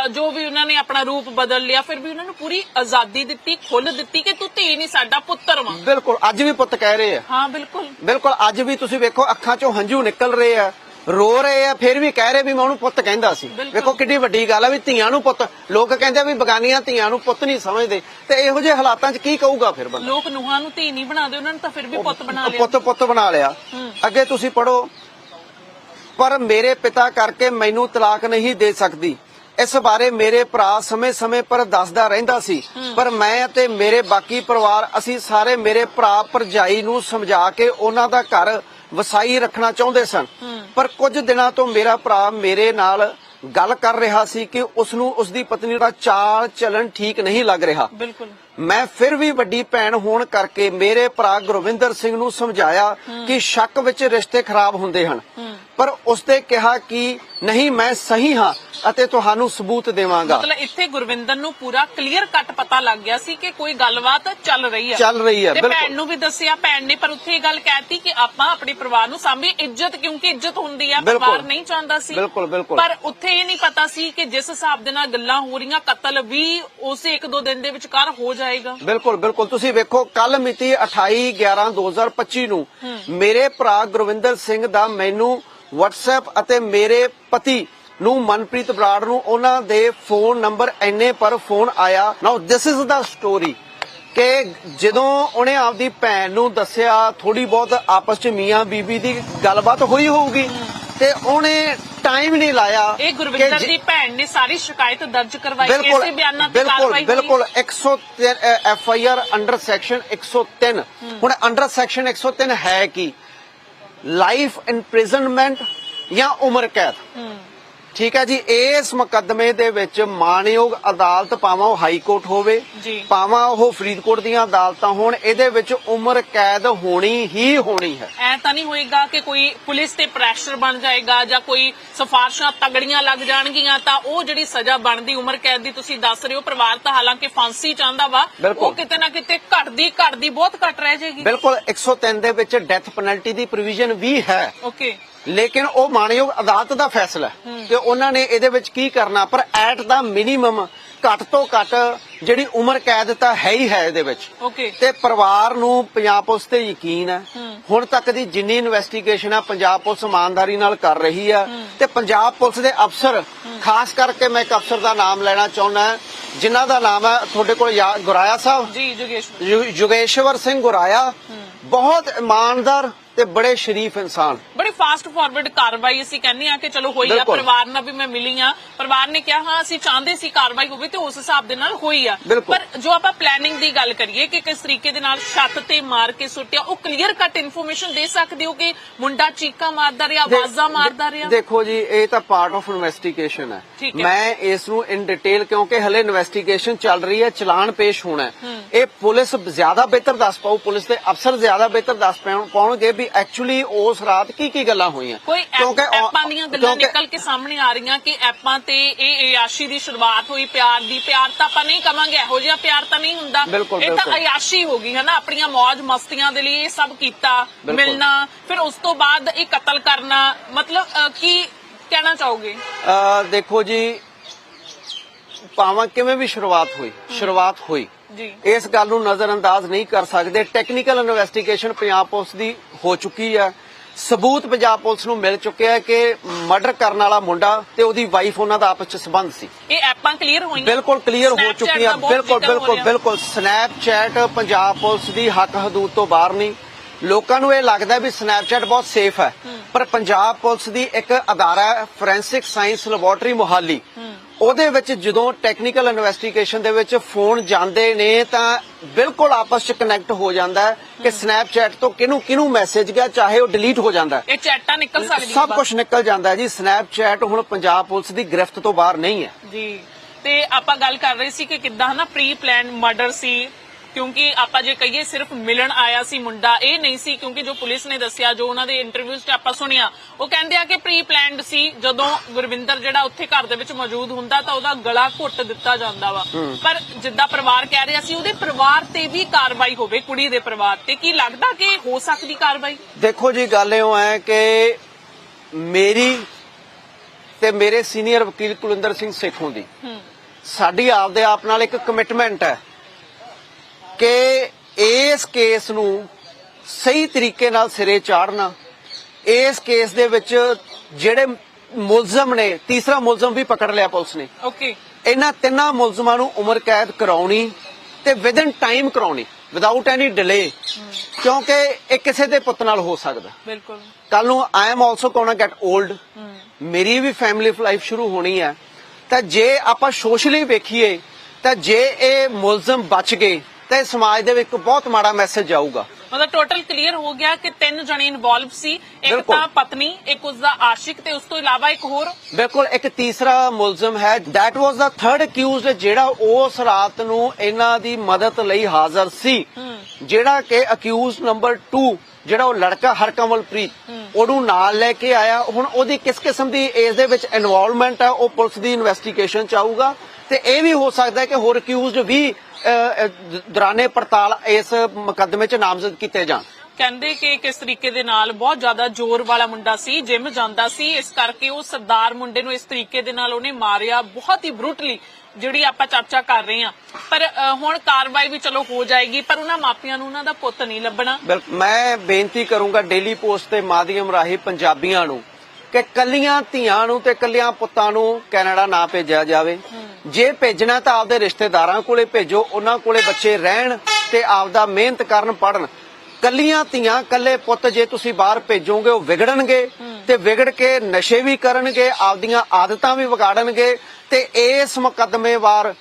ਜੋ ਵੀ ਉਹਨਾਂ ਨੇ ਆਪਣਾ ਰੂਪ ਬਦਲ ਲਿਆ ਫਿਰ ਵੀ ਉਹਨਾਂ ਨੂੰ ਪੂਰੀ ਆਜ਼ਾਦੀ ਦਿੱਤੀ ਖੁੱਲ ਦਿੱਤੀ ਕਿ ਤੂੰ ਧੀ ਨਹੀਂ ਸਾਡਾ ਪੁੱਤਰ ਵਾ। ਬਿਲਕੁਲ ਅੱਜ ਵੀ ਪੁੱਤ ਕਹਿ ਰਹੇ ਆ। ਹਾਂ ਬਿਲਕੁਲ। ਬਿਲਕੁਲ ਅੱਜ ਵੀ ਤੁਸੀਂ ਵੇਖੋ ਅੱਖਾਂ ਚੋਂ ਹੰਝੂ ਨਿਕਲ ਰਹੇ ਆ। ਰੋ ਰਹੇ ਆ ਫਿਰ ਵੀ ਕਹਿ ਰਹੇ ਵੀ ਮੈਂ ਉਹਨੂੰ ਪੁੱਤ ਕਹਿੰਦਾ ਸੀ। ਵੇਖੋ ਕਿੰਨੀ ਵੱਡੀ ਗੱਲ ਆ ਵੀ ਧੀਆਂ ਨੂੰ ਪੁੱਤ ਲੋਕ ਕਹਿੰਦੇ ਆ ਵੀ ਬਗਾਨੀਆਂ ਧੀਆਂ ਨੂੰ ਪੁੱਤ ਨਹੀਂ ਸਮਝਦੇ। ਤੇ ਇਹੋ ਜਿਹੇ ਹਾਲਾਤਾਂ 'ਚ ਕੀ ਕਹੂਗਾ ਫਿਰ ਬੰਦਾ? ਲੋਕ ਨੂਹਾਂ ਨੂੰ ਧੀ ਨਹੀਂ ਬਣਾਉਂਦੇ ਉਹਨਾਂ ਨੂੰ ਤਾਂ ਫਿਰ ਵੀ ਪੁੱਤ ਬਣਾ ਲਿਆ। ਪੁੱਤ ਪੁੱਤ ਬਣਾ ਲਿਆ। ਅੱਗੇ ਤੁਸੀਂ ਪੜੋ ਪਰ ਮੇਰੇ ਪਿਤਾ ਕਰਕੇ ਮੈਨੂੰ ਤਲਾਕ ਨਹੀਂ ਦੇ ਸਕਦੀ। ਇਸ ਬਾਰੇ ਮੇਰੇ ਭਰਾ ਸਮੇਂ-ਸਮੇਂ ਪਰ ਦੱਸਦਾ ਰਹਿੰਦਾ ਸੀ। ਪਰ ਮੈਂ ਅਤੇ ਮੇਰੇ ਬਾਕੀ ਪਰਿਵਾਰ ਅਸੀਂ ਸਾਰੇ ਮੇਰੇ ਭਰਾ ਭਰਜਾਈ ਨੂੰ ਸਮਝਾ ਕੇ ਉਹਨਾਂ ਦਾ ਘਰ ਵਸਾਈ ਰੱਖਣਾ ਚਾਹੁੰਦੇ ਸਨ। ਪਰ ਕੁਝ ਦਿਨਾਂ ਤੋਂ ਮੇਰਾ ਭਰਾ ਮੇਰੇ ਨਾਲ ਗੱਲ ਕਰ ਰਿਹਾ ਸੀ ਕਿ ਉਸ ਨੂੰ ਉਸ ਦੀ ਪਤਨੀ ਦਾ ਚਾਲ ਚੱਲਣ ਠੀਕ ਨਹੀਂ ਲੱਗ ਰਿਹਾ। ਬਿਲਕੁਲ। ਮੈਂ ਫਿਰ ਵੀ ਵੱਡੀ ਭੈਣ ਹੋਣ ਕਰਕੇ ਮੇਰੇ ਭਰਾ ਗੁਰਵਿੰਦਰ ਸਿੰਘ ਨੂੰ ਸਮਝਾਇਆ ਕਿ ਸ਼ੱਕ ਵਿੱਚ ਰਿਸ਼ਤੇ ਖਰਾਬ ਹੁੰਦੇ ਹਨ। ਪਰ ਉਸਨੇ ਕਿਹਾ ਕਿ ਨਹੀਂ ਮੈਂ ਸਹੀ ਹਾਂ ਅਤੇ ਤੁਹਾਨੂੰ ਸਬੂਤ ਦੇਵਾਂਗਾ। ਮਤਲਬ ਇੱਥੇ ਗੁਰਵਿੰਦਰ ਨੂੰ ਪੂਰਾ ਕਲੀਅਰ ਕੱਟ ਪਤਾ ਲੱਗ ਗਿਆ ਸੀ ਕਿ ਕੋਈ ਗੱਲਬਾਤ ਚੱਲ ਰਹੀ ਹੈ। ਚੱਲ ਰਹੀ ਹੈ ਤੇ ਬਿਲਕੁਲ। ਭੈਣ ਨੂੰ ਵੀ ਦੱਸਿਆ ਭੈਣ ਨੇ ਪਰ ਉੱਥੇ ਇਹ ਗੱਲ ਕਹਿਤੀ ਕਿ ਆਪਾਂ ਆਪਣੇ ਪਰਿਵਾਰ ਨੂੰ ਸਾਂਭੀ ਇੱਜ਼ਤ ਕਿਉਂਕਿ ਇੱਜ਼ਤ ਹੁੰਦੀ ਆ ਬਿਲਕੁਲ। ਪਰਿਵਾਰ ਨਹੀਂ ਚਾਹੁੰਦਾ ਸੀ। ਬਿਲਕੁਲ, ਬਿਲਕੁਲ। ਪਰ ਉੱਥੇ ਇਹ ਨਹੀਂ ਪਤਾ ਸੀ ਕਿ ਜਿਸ ਹਿਸਾਬ ਦੇ ਨਾਲ ਗੱਲਾਂ ਹੋ ਰਹੀਆਂ ਕਤਲ ਵੀ ਉਸੇ ਇੱਕ ਦੋ ਦਿਨ ਦੇ ਵਿਚਕਾਰ ਹੋ ਜਾਏਗਾ। ਬਿਲਕੁਲ ਬਿਲਕੁਲ। ਤੁਸੀਂ ਵੇਖੋ ਕੱਲ ਮਿਤੀ 28 11 2025 ਨੂੰ ਮੇਰੇ ਭਰਾ ਗੁਰਵਿੰਦਰ ਸਿੰਘ ਦਾ ਮੈਨੂੰ WhatsApp ਅਤੇ ਮੇਰੇ ਪਤੀ ਨੂੰ ਮਨਪ੍ਰੀਤ ਬਰਾੜ ਨੂੰ ਉਹਨਾਂ ਦੇ ਫੋਨ ਨੰਬਰ ਐਨੇ ਪਰ ਫੋਨ ਆਇਆ। ਨਾਓ ਦਿਸ ਇਜ਼ ਦਾ ਸਟੋਰੀ ਕਿ ਜਦੋਂ ਉਹਨੇ ਆਪਦੀ ਭੈਣ ਨੂੰ ਦੱਸਿਆ ਥੋੜੀ ਬਹੁਤ ਆਪਸ ਚ ਮੀਆਂ ਬੀਬੀ ਦੀ ਗੱਲਬਾਤ ਹੋਈ ਹੋਊਗੀ ਤੇ ਉਹਨੇ ਟਾਈਮ ਨਹੀਂ ਲਾਇਆ ਇਹ ਗੁਰਵਿੰਦਰ ਦੀ ਭੈਣ ਨੇ ਸਾਰੀ ਸ਼ਿਕਾਇਤ ਦਰਜ ਕਰਵਾਈ ਇਸੇ ਬਿਆਨਾਂ ਤੇ ਕਾਰਵਾਈ ਬਿਲਕੁਲ 103 F I R under section 103 ਹੁਣ ਅੰਡਰ ਸੈਕਸ਼ਨ 103 ਹੈ ਕੀ? ਲਾਈਫ ਇੰਪ੍ਰਿਜ਼ਨਮੈਂਟ ਜਾਂ ਉਮਰ ਕੈਦ ਠੀਕ ਹੈ ਜੀ ਇਸ ਮੁਕੱਦਮੇ ਦੇ ਵਿੱਚ ਮਾਨਯੋਗ ਅਦਾਲਤ ਭਾਵੇਂ ਉਹ ਹਾਈ ਕੋਰਟ ਹੋਵੇ। ਭਾਵੇਂ ਉਹ ਫਰੀਦਕੋਟ ਦੀਆਂ ਅਦਾਲਤਾਂ ਹੋਣ ਇਹਦੇ ਵਿੱਚ ਉਮਰ ਕੈਦ ਹੋਣੀ ਹੀ ਹੋਣੀ ਹੈ ਐ ਤਾਂ ਨਹੀਂ ਹੋਏਗਾ ਕਿ ਕੋਈ ਪੁਲਿਸ ਤੇ ਪ੍ਰੈਸ਼ਰ ਬਣ ਜਾਏਗਾ ਜਾਂ ਕੋਈ ਸਿਫਾਰਸ਼ਾਂ ਤਗੜੀਆਂ ਲੱਗ ਜਾਣਗੀਆਂ ਤਾਂ ਉਹ ਜਿਹੜੀ ਸਜ਼ਾ ਬਣਦੀ ਉਮਰ ਕੈਦ ਦੀ ਤੁਸੀਂ ਦੱਸ ਰਹੇ ਹੋ ਪਰਿਵਾਰ ਤਾਂ ਹਾਲਾਂਕਿ ਫਾਂਸੀ ਚਾਹੁੰਦਾ ਵਾ। ਉਹ ਕਿਤੇ ਨਾ ਕਿਤੇ ਘਟਦੀ ਘਟਦੀ ਬਹੁਤ ਘਟ ਰਹਿ ਜਾਏਗੀ ਬਿਲਕੁਲ 103 ਦੇ ਵਿੱਚ ਡੈਥ ਪੈਨਲਟੀ ਦੀ ਪ੍ਰੋਵੀਜ਼ਨ ਵੀ ਹੈ ਓਕੇ ਲੇਕਿਨ ਉਹ ਮਾਨਯੋਗ ਅਦਾਲਤ ਦਾ ਫੈਸਲਾ ਹੈ। ਕਿ ਉਹਨਾਂ ਨੇ ਇਹਦੇ ਵਿੱਚ ਕੀ ਕਰਨਾ? ਪਰ ਐਟ ਦਾ ਮਿਨੀਮਮ ਘੱਟ ਤੋਂ ਘੱਟ ਜਿਹੜੀ ਉਮਰ ਕੈਦ ਤਾਂ ਹੈ ਹੀ ਹੈ ਇਹਦੇ ਵਿੱਚ। ਤੇ ਪਰਿਵਾਰ ਨੂੰ ਪੰਜਾਬ ਪੁਲਿਸ ਤੇ ਯਕੀਨ ਹੈ। ਹੁਣ ਤੱਕ ਦੀ ਜਿੰਨੀ ਇਨਵੈਸਟੀਗੇਸ਼ਨ ਆ ਪੰਜਾਬ ਪੁਲਿਸ ਇਮਾਨਦਾਰੀ ਨਾਲ ਕਰ ਰਹੀ ਆ। ਤੇ ਪੰਜਾਬ ਪੁਲਿਸ ਦੇ ਅਫਸਰ ਖਾਸ ਕਰਕੇ ਮੈਂ ਇੱਕ ਅਫਸਰ ਦਾ ਨਾਮ ਲੈਣਾ ਚਾਹੁੰਦਾ ਜਿਨ੍ਹਾਂ ਦਾ ਨਾਮ ਹੈ ਤੁਹਾਡੇ ਕੋਲ ਗੁਰਾਇਆ ਸਾਹਿਬ? ਜੀ ਜੋਗੇਸ਼ ਯੁ- ਯੁਗੇਸ਼ਵਰ ਸਿੰਘ ਗੁਰਾਇਆ। ਬਹੁਤ ਇਮਾਨਦਾਰ ਤੇ ਬੜੇ ਸ਼ਰੀਫ ਇਨਸਾਨ। ਬੜੀ ਫਾਸਟ ਫਾਰਵਰਡ ਕਾਰਵਾਈ ਅਸੀਂ ਕਹਿੰਦੇ ਆ ਕਿ ਚਲੋ ਹੋਈ ਆ। ਪਰਿਵਾਰ ਨਾਲ ਵੀ ਮੈਂ ਮਿਲੀ ਆ ਪਰਿਵਾਰ ਨੇ ਕਿਹਾ ਹਾਂ ਅਸੀਂ ਚਾਹੁੰਦੇ ਸੀ ਕਾਰਵਾਈ ਹੋਵੇ ਤੇ ਉਸ ਹਿਸਾਬ ਦੇ ਨਾਲ ਹੋਈ ਆ। ਪਰ ਜੋ ਆਪਾਂ ਪਲੈਨਿੰਗ ਦੀ ਗੱਲ ਕਰੀਏ ਕਿ ਕਿਸ ਤਰੀਕੇ ਦੇ ਨਾਲ ਛੱਤ ਤੇ ਮਾਰ ਕੇ ਸੁੱਟਿਆ ਉਹ ਕਲੀਅਰ ਕੱਟ ਇਨਫੋਰਮੇਸ਼ਨ ਦੇ ਸਕਦੇ ਹੋ ਕਿ ਮੁੰਡਾ ਚੀਕਾਂ ਮਾਰਦਾ ਰਿਹਾ ਆਵਾਜ਼ਾਂ ਮਾਰਦਾ ਰਿਹਾ? ਦੇਖੋ ਜੀ ਇਹ ਤਾਂ ਪਾਰਟ ਆਫ ਇਨਵੈਸਟੀਗੇਸ਼ਨ ਹੈ। ਠੀਕ ਹੈ। ਮੈਂ ਇਸ ਨੂੰ ਇਨ ਡਿਟੇਲ ਕਿਉਂਕਿ ਹਲੇ ਇਨਵੈਸਟੀਗੇਸ਼ਨ ਚੱਲ ਰਹੀ ਹੈ ਚਲਾਨ ਪੇਸ਼ ਹੋਣਾ। ਇਹ ਪੁਲਿਸ ਜ਼ਿਆਦਾ ਬਿਹਤਰ ਦੱਸ ਪਾਉ ਪੁਲਿਸ ਦੇ ਅਫਸਰ ਜ਼ਿਆਦਾ ਬਿਹਤਰ ਦੱਸ ਪਾਉਣ- ਪਾਉਣਗੇ ਵੀ ਐਕਚੁਅਲੀ ਉਸ ਰਾਤ ਕੀ ਕੀ ਗੱਲਾਂ ਹੋਈਆਂ ਕਿਉਂਕਿ ਐਪਾਂ ਦੀਆਂ ਗੱਲਾਂ ਨਿਕਲ ਕੇ ਸਾਹਮਣੇ ਆ ਰਹੀਆਂ ਕਿ ਐਪਾਂ ਤੇ ਇਹ ਅਯਾਸ਼ੀ ਦੀ ਸ਼ੁਰੂਆਤ ਹੋਈ ਪਿਆਰ ਦੀ ਪਿਆਰ ਤਾਂ ਆਪਾਂ ਨਹੀਂ ਕਵਾਂਗੇ ਇਹੋ ਜਿਹਾ ਪਿਆਰ ਤਾਂ ਨਹੀਂ ਹੁੰਦਾ ਇਹ ਤਾਂ। ਅਯਾਸ਼ੀ ਹੋ ਗਈ ਹੈ ਨਾ ਆਪਣੀਆਂ ਮौज ਮਸਤੀਆਂ ਦੇ ਲਈ ਇਹ ਸਭ ਕੀਤਾ। ਮਿਲਣਾ ਫਿਰ ਉਸ ਤੋਂ ਬਾਅਦ ਇਹ ਕਤਲ ਕਰਨਾ ਮਤਲਬ ਕੀ ਕਹਿਣਾ ਚਾਹੋਗੇ? ਅਹ ਦੇਖੋ ਜੀ ਭਾਵੇਂ ਕਿਵੇਂ ਵੀ ਸ਼ੁਰੂਆਤ ਹੋਈ ਸ਼ੁਰੂਆਤ ਹੋਈ। ਜੀ। ਇਸ ਗੱਲ ਨੂੰ ਨਜ਼ਰਅੰਦਾਜ਼ ਨਹੀਂ ਕਰ ਸਕਦੇ। ਟੈਕਨੀਕਲ ਇਨਵੈਸਟੀਗੇਸ਼ਨ ਪੰਜਾਬ ਪੁਲਿਸ ਦੀ ਹੋ ਚੁੱਕੀ ਹੈ। ਸਬੂਤ ਪੰਜਾਬ ਪੁਲਿਸ ਨੂੰ ਮਿਲ ਚੁੱਕਿਆ ਹੈ ਕਿ ਮਰਡਰ ਕਰਨ ਵਾਲਾ ਮੁੰਡਾ ਤੇ ਉਹਦੀ ਵਾਈਫ ਉਹਨਾਂ ਦਾ ਆਪਸ ਵਿੱਚ ਸੰਬੰਧ ਸੀ। ਇਹ ਐਪਾਂ ਕਲੀਅਰ ਹੋਈਆਂ? ਬਿਲਕੁਲ ਕਲੀਅਰ ਹੋ Snapchat ਚੁੱਕੀਆਂ। ਬਹੁਤ ਬਿਲਕੁਲ ਜ਼ਿਕਰ ਹੋ ਬਿਲਕੁਲ ਰਿਹਾ। ਬਿਲਕੁਲ। ਸਨੈਪਚੈਟ ਪੰਜਾਬ ਪੁਲਿਸ ਦੀ ਹੱਕ ਹਦੂਦ ਤੋਂ ਬਾਹਰ ਨਹੀਂ। ਲੋਕਾਂ ਨੂੰ ਇਹ ਲੱਗਦਾ ਵੀ ਸਨੈਪਚੈਟ ਬਹੁਤ ਸੇਫ ਹੈ। ਪਰ ਪੰਜਾਬ ਪੁਲਿਸ ਦੀ ਇੱਕ ਅਦਾਰਾ ਫੋਰੈਂਸਿਕ ਸਾਇੰਸ ਲੈਬੋਰਟਰੀ ਮੁਹਾਲੀ। ਉਹਦੇ ਵਿੱਚ ਜਦੋਂ ਟੈਕਨੀਕਲ ਇਨਵੈਸਟੀਗੇਸ਼ਨ ਦੇ ਵਿੱਚ ਫੋਨ ਜਾਂਦੇ ਨੇ ਤਾਂ ਬਿਲਕੁਲ ਆਪਸ ਵਿੱਚ ਕਨੈਕਟ ਹੋ ਜਾਂਦਾ ਕਿ ਸਨੈਪਚੈਟ ਤੋਂ ਕਿਹਨੂੰ ਕਿਹਨੂੰ ਮੈਸੇਜ ਗਿਆ ਚਾਹੇ ਉਹ ਡਿਲੀਟ ਹੋ ਜਾਂਦਾ ਇਹ ਚੈਟਾਂ ਨਿਕਲ ਸਕਦੀਆਂ ਸਭ। ਕੁਝ ਨਿਕਲ ਜਾਂਦਾ ਜੀ। ਸਨੈਪਚੈਟ ਹੁਣ ਪੰਜਾਬ ਪੁਲਿਸ ਦੀ ਗ੍ਰਿਫਤ ਤੋਂ ਬਾਹਰ ਨਹੀਂ ਹੈ। ਜੀ। ਤੇ ਆਪਾਂ ਗੱਲ ਕਰ ਰਹੇ ਸੀ ਕਿ ਕਿੱਦਾਂ ਹਨਾ ਪ੍ਰੀ ਪਲਾਨ ਮਰਡਰ ਸੀ ਕਿਉਂਕਿ ਆਪਾਂ ਜੇ ਕਹੀਏ ਸਿਰਫ ਮਿਲਣ ਆਇਆ ਸੀ ਮੁੰਡਾ ਇਹ ਨਹੀਂ ਸੀ ਕਿਉਂਕਿ ਜੋ ਪੁਲਿਸ ਨੇ ਦੱਸਿਆ ਜੋ ਉਹਨਾਂ ਦੇ ਇੰਟਰਵਿਊਜ਼ 'ਚ ਆਪਾਂ ਸੁਣਿਆ ਉਹ ਕਹਿੰਦੇ ਆ ਕਿ ਪ੍ਰੀ ਪਲਾਨਡ ਸੀ ਜਦੋਂ ਗੁਰਵਿੰਦਰ ਜਿਹੜਾ ਉੱਥੇ ਘਰ ਦੇ ਵਿੱਚ ਮੌਜੂਦ ਹੁੰਦਾ ਤਾਂ ਉਹਦਾ ਗਲਾ ਘੁੱਟ ਦਿੱਤਾ ਜਾਂਦਾ ਵਾ। ਪਰ ਜਿੱਦਾਂ ਪਰਿਵਾਰ ਕਹਿ ਰਿਹਾ ਸੀ ਉਹਦੇ ਪਰਿਵਾਰ ਤੇ ਵੀ ਕਾਰਵਾਈ ਹੋਵੇ ਕੁੜੀ ਦੇ ਪਰਿਵਾਰ ਤੇ ਕੀ ਲੱਗਦਾ ਕਿ ਹੋ ਸਕਦੀ ਕਾਰਵਾਈ? ਦੇਖੋ ਜੀ ਗੱਲ ਇਹ ਹੈ ਕਿ ਮੇਰੀ ਤੇ ਮੇਰੇ ਸੀਨੀਅਰ ਵਕੀਲ ਕੁਲਿੰਦਰ ਸਿੰਘ ਸੇਖੋਂ ਦੀ ਸਾਡੀ ਆਪਦੇ ਆਪ ਨਾਲ ਇੱਕ ਕਮਿਟਮੈਂਟ ਹੈ। ਕਿ ਇਸ ਕੇਸ ਨੂੰ ਸਹੀ ਤਰੀਕੇ ਨਾਲ ਸਿਰੇ ਚਾੜਨਾ ਇਸ ਕੇਸ ਦੇ ਵਿੱਚ ਜਿਹੜੇ ਮੁਲਜ਼ਮ ਨੇ ਤੀਸਰਾ ਮੁਲਜ਼ਮ ਵੀ ਪਕੜ ਲਿਆ ਪੁਲਿਸ ਨੇ। ਓਕੇ ਇਹਨਾਂ ਤਿੰਨਾਂ ਮੁਲਜ਼ਮਾਂ ਨੂੰ ਉਮਰ ਕੈਦ ਕਰਾਉਣੀ ਤੇ ਵਿਦਨ ਟਾਈਮ ਕਰਾਉਣੀ ਵਿਦਆਊਟ ਐਨੀ ਡਿਲੇ ਕਿਉਂਕਿ ਇਹ ਕਿਸੇ ਦੇ ਪੁੱਤ ਨਾਲ ਹੋ ਸਕਦਾ। ਬਿਲਕੁਲ। ਕੱਲ ਨੂੰ I am also gonna get old ਮੇਰੀ ਵੀ ਫੈਮਿਲੀ ਲਾਈਫ ਸ਼ੁਰੂ ਹੋਣੀ ਹੈ। ਤਾਂ ਜੇ ਆਪਾਂ ਸੋਸ਼ਲੀ ਵੇਖੀਏ ਤਾਂ ਜੇ ਇਹ ਮੁਲਜ਼ਮ ਬਚ ਗਏ ਤਾਂ ਇਹ ਸਮਾਜ ਦੇ ਵਿੱਚ ਇੱਕ ਬਹੁਤ ਮਾੜਾ ਮੈਸੇਜ ਜਾਊਗਾ ਮਤਲਬ ਟੋਟਲ ਕਲੀਅਰ ਹੋ ਗਿਆ ਕਿ ਤਿੰਨ ਜਣੇ ਇਨਵੋਲਵ ਸੀ। ਇੱਕ। ਤਾਂ ਪਤਨੀ ਇੱਕ ਉਸ ਦਾ ਆਸ਼ਿਕ ਤੇ ਉਸ ਤੋਂ ਇਲਾਵਾ ਇੱਕ ਹੋਰ। ਬਿਲਕੁਲ ਇੱਕ ਤੀਸਰਾ ਮੁਲਜ਼ਮ ਹੈ। That was the third accused ਜਿਹੜਾ ਉਸ ਰਾਤ ਨੂੰ ਇਹਨਾਂ ਦੀ ਮਦਦ ਲਈ ਹਾਜ਼ਰ ਸੀ। ਜਿਹੜਾ ਕਿ ਅਕਿਊਜ਼ ਨੰਬਰ 2 ਜਿਹੜਾ ਉਹ ਲੜਕਾ ਹਰਕਮਲਪ੍ਰੀਤ ਉਹਨੂੰ ਨਾਲ ਲੈ ਕੇ ਆਇਆ। ਹੁਣ ਉਹਦੀ ਕਿਸ ਕਿਸਮ ਦੀ ਇਸ ਦੇ ਵਿੱਚ ਇਨਵੋਲਵਮੈਂਟ ਹੈ ਉਹ ਪੁਲਿਸ ਦੀ ਇਨਵੈਸਟੀਗੇਸ਼ਨ ਚ ਆਊਗਾ। ਤੇ ਇਹ ਵੀ ਹੋ ਸਕਦਾ ਹੈ ਕਿ ਹੋਰ ਅਕਿਊਜ਼ਡ ਵੀ ਦੌਰਾਨੇ ਪੜਤਾਲ ਇਸ ਮੁਕੱਦਮੇ ਚ ਨਾਮਜ਼ਦ ਕੀਤੇ ਜਾਣ। ਕਹਿੰਦੇ ਕਿ ਕਿਸ ਤਰੀਕੇ ਦੇ ਨਾਲ ਬਹੁਤ ਜ਼ਿਆਦਾ ਜ਼ੋਰ ਵਾਲਾ ਮੁੰਡਾ ਸੀ ਜਿਮ ਜਾਂਦਾ ਸੀ ਇਸ ਕਰਕੇ ਉਹ ਸਰਦਾਰ ਮੁੰਡੇ ਨੂੰ ਇਸ ਤਰੀਕੇ ਦੇ ਨਾਲ ਉਹਨੇ ਮਾਰਿਆ ਬਹੁਤ ਹੀ ਬਰੂਟਲੀ ਜਿਹੜੀ ਆਪਾਂ ਚਰਚਾ ਕਰ ਰਹੇ ਹਾਂ। ਪਰ ਹੁਣ ਕਾਰਵਾਈ ਵੀ ਚਲੋ ਹੋ ਜਾਏਗੀ ਪਰ ਉਹਨਾਂ ਮਾਪਿਆਂ ਨੂੰ ਉਹਨਾਂ ਦਾ ਪੁੱਤ ਨਹੀਂ ਲੱਭਣਾ। ਮੈਂ ਬੇਨਤੀ ਕਰੂੰਗਾ ਡੇਲੀ ਪੋਸਟ ਦੇ ਮਾਧਿਅਮ ਰਾਹੀਂ ਪੰਜਾਬੀਆਂ ਨੂੰ ਕਿ ਕੱਲੀਆਂ ਧੀਆਂ ਨੂੰ ਤੇ ਕੱਲੀਆਂ ਪੁੱਤਾਂ ਨੂੰ ਕੈਨੇਡਾ ਨਾ ਭੇਜਿਆ ਜਾਵੇ। ਜੇ ਭੇਜਣਾ ਤਾਂ ਆਪਦੇ ਰਿਸ਼ਤੇਦਾਰਾਂ ਕੋਲੇ ਭੇਜੋ, ਉਹਨਾਂ ਕੋਲੇ ਬੱਚੇ ਰਹਿਣ ਤੇ ਆਪਦਾ ਮਿਹਨਤ ਕਰਨ ਪੜਨ ਕੱਲੀਆਂ ਧੀਆਂ, ਕੱਲੇ ਪੁੱਤ ਜੇ ਤੁਸੀਂ ਬਾਹਰ ਭੇਜੋਗੇ, ਉਹ ਵਿਗੜਨਗੇ ਤੇ ਵਿਗੜ ਕੇ ਨਸ਼ੇ ਵੀ ਕਰਨਗੇ, ਆਪਦੀਆਂ ਆਦਤਾਂ ਵੀ ਵਿਗਾੜਨਗੇ ਤੇ ਇਸ ਮੁਕੱਦਮੇ ਵਾਰ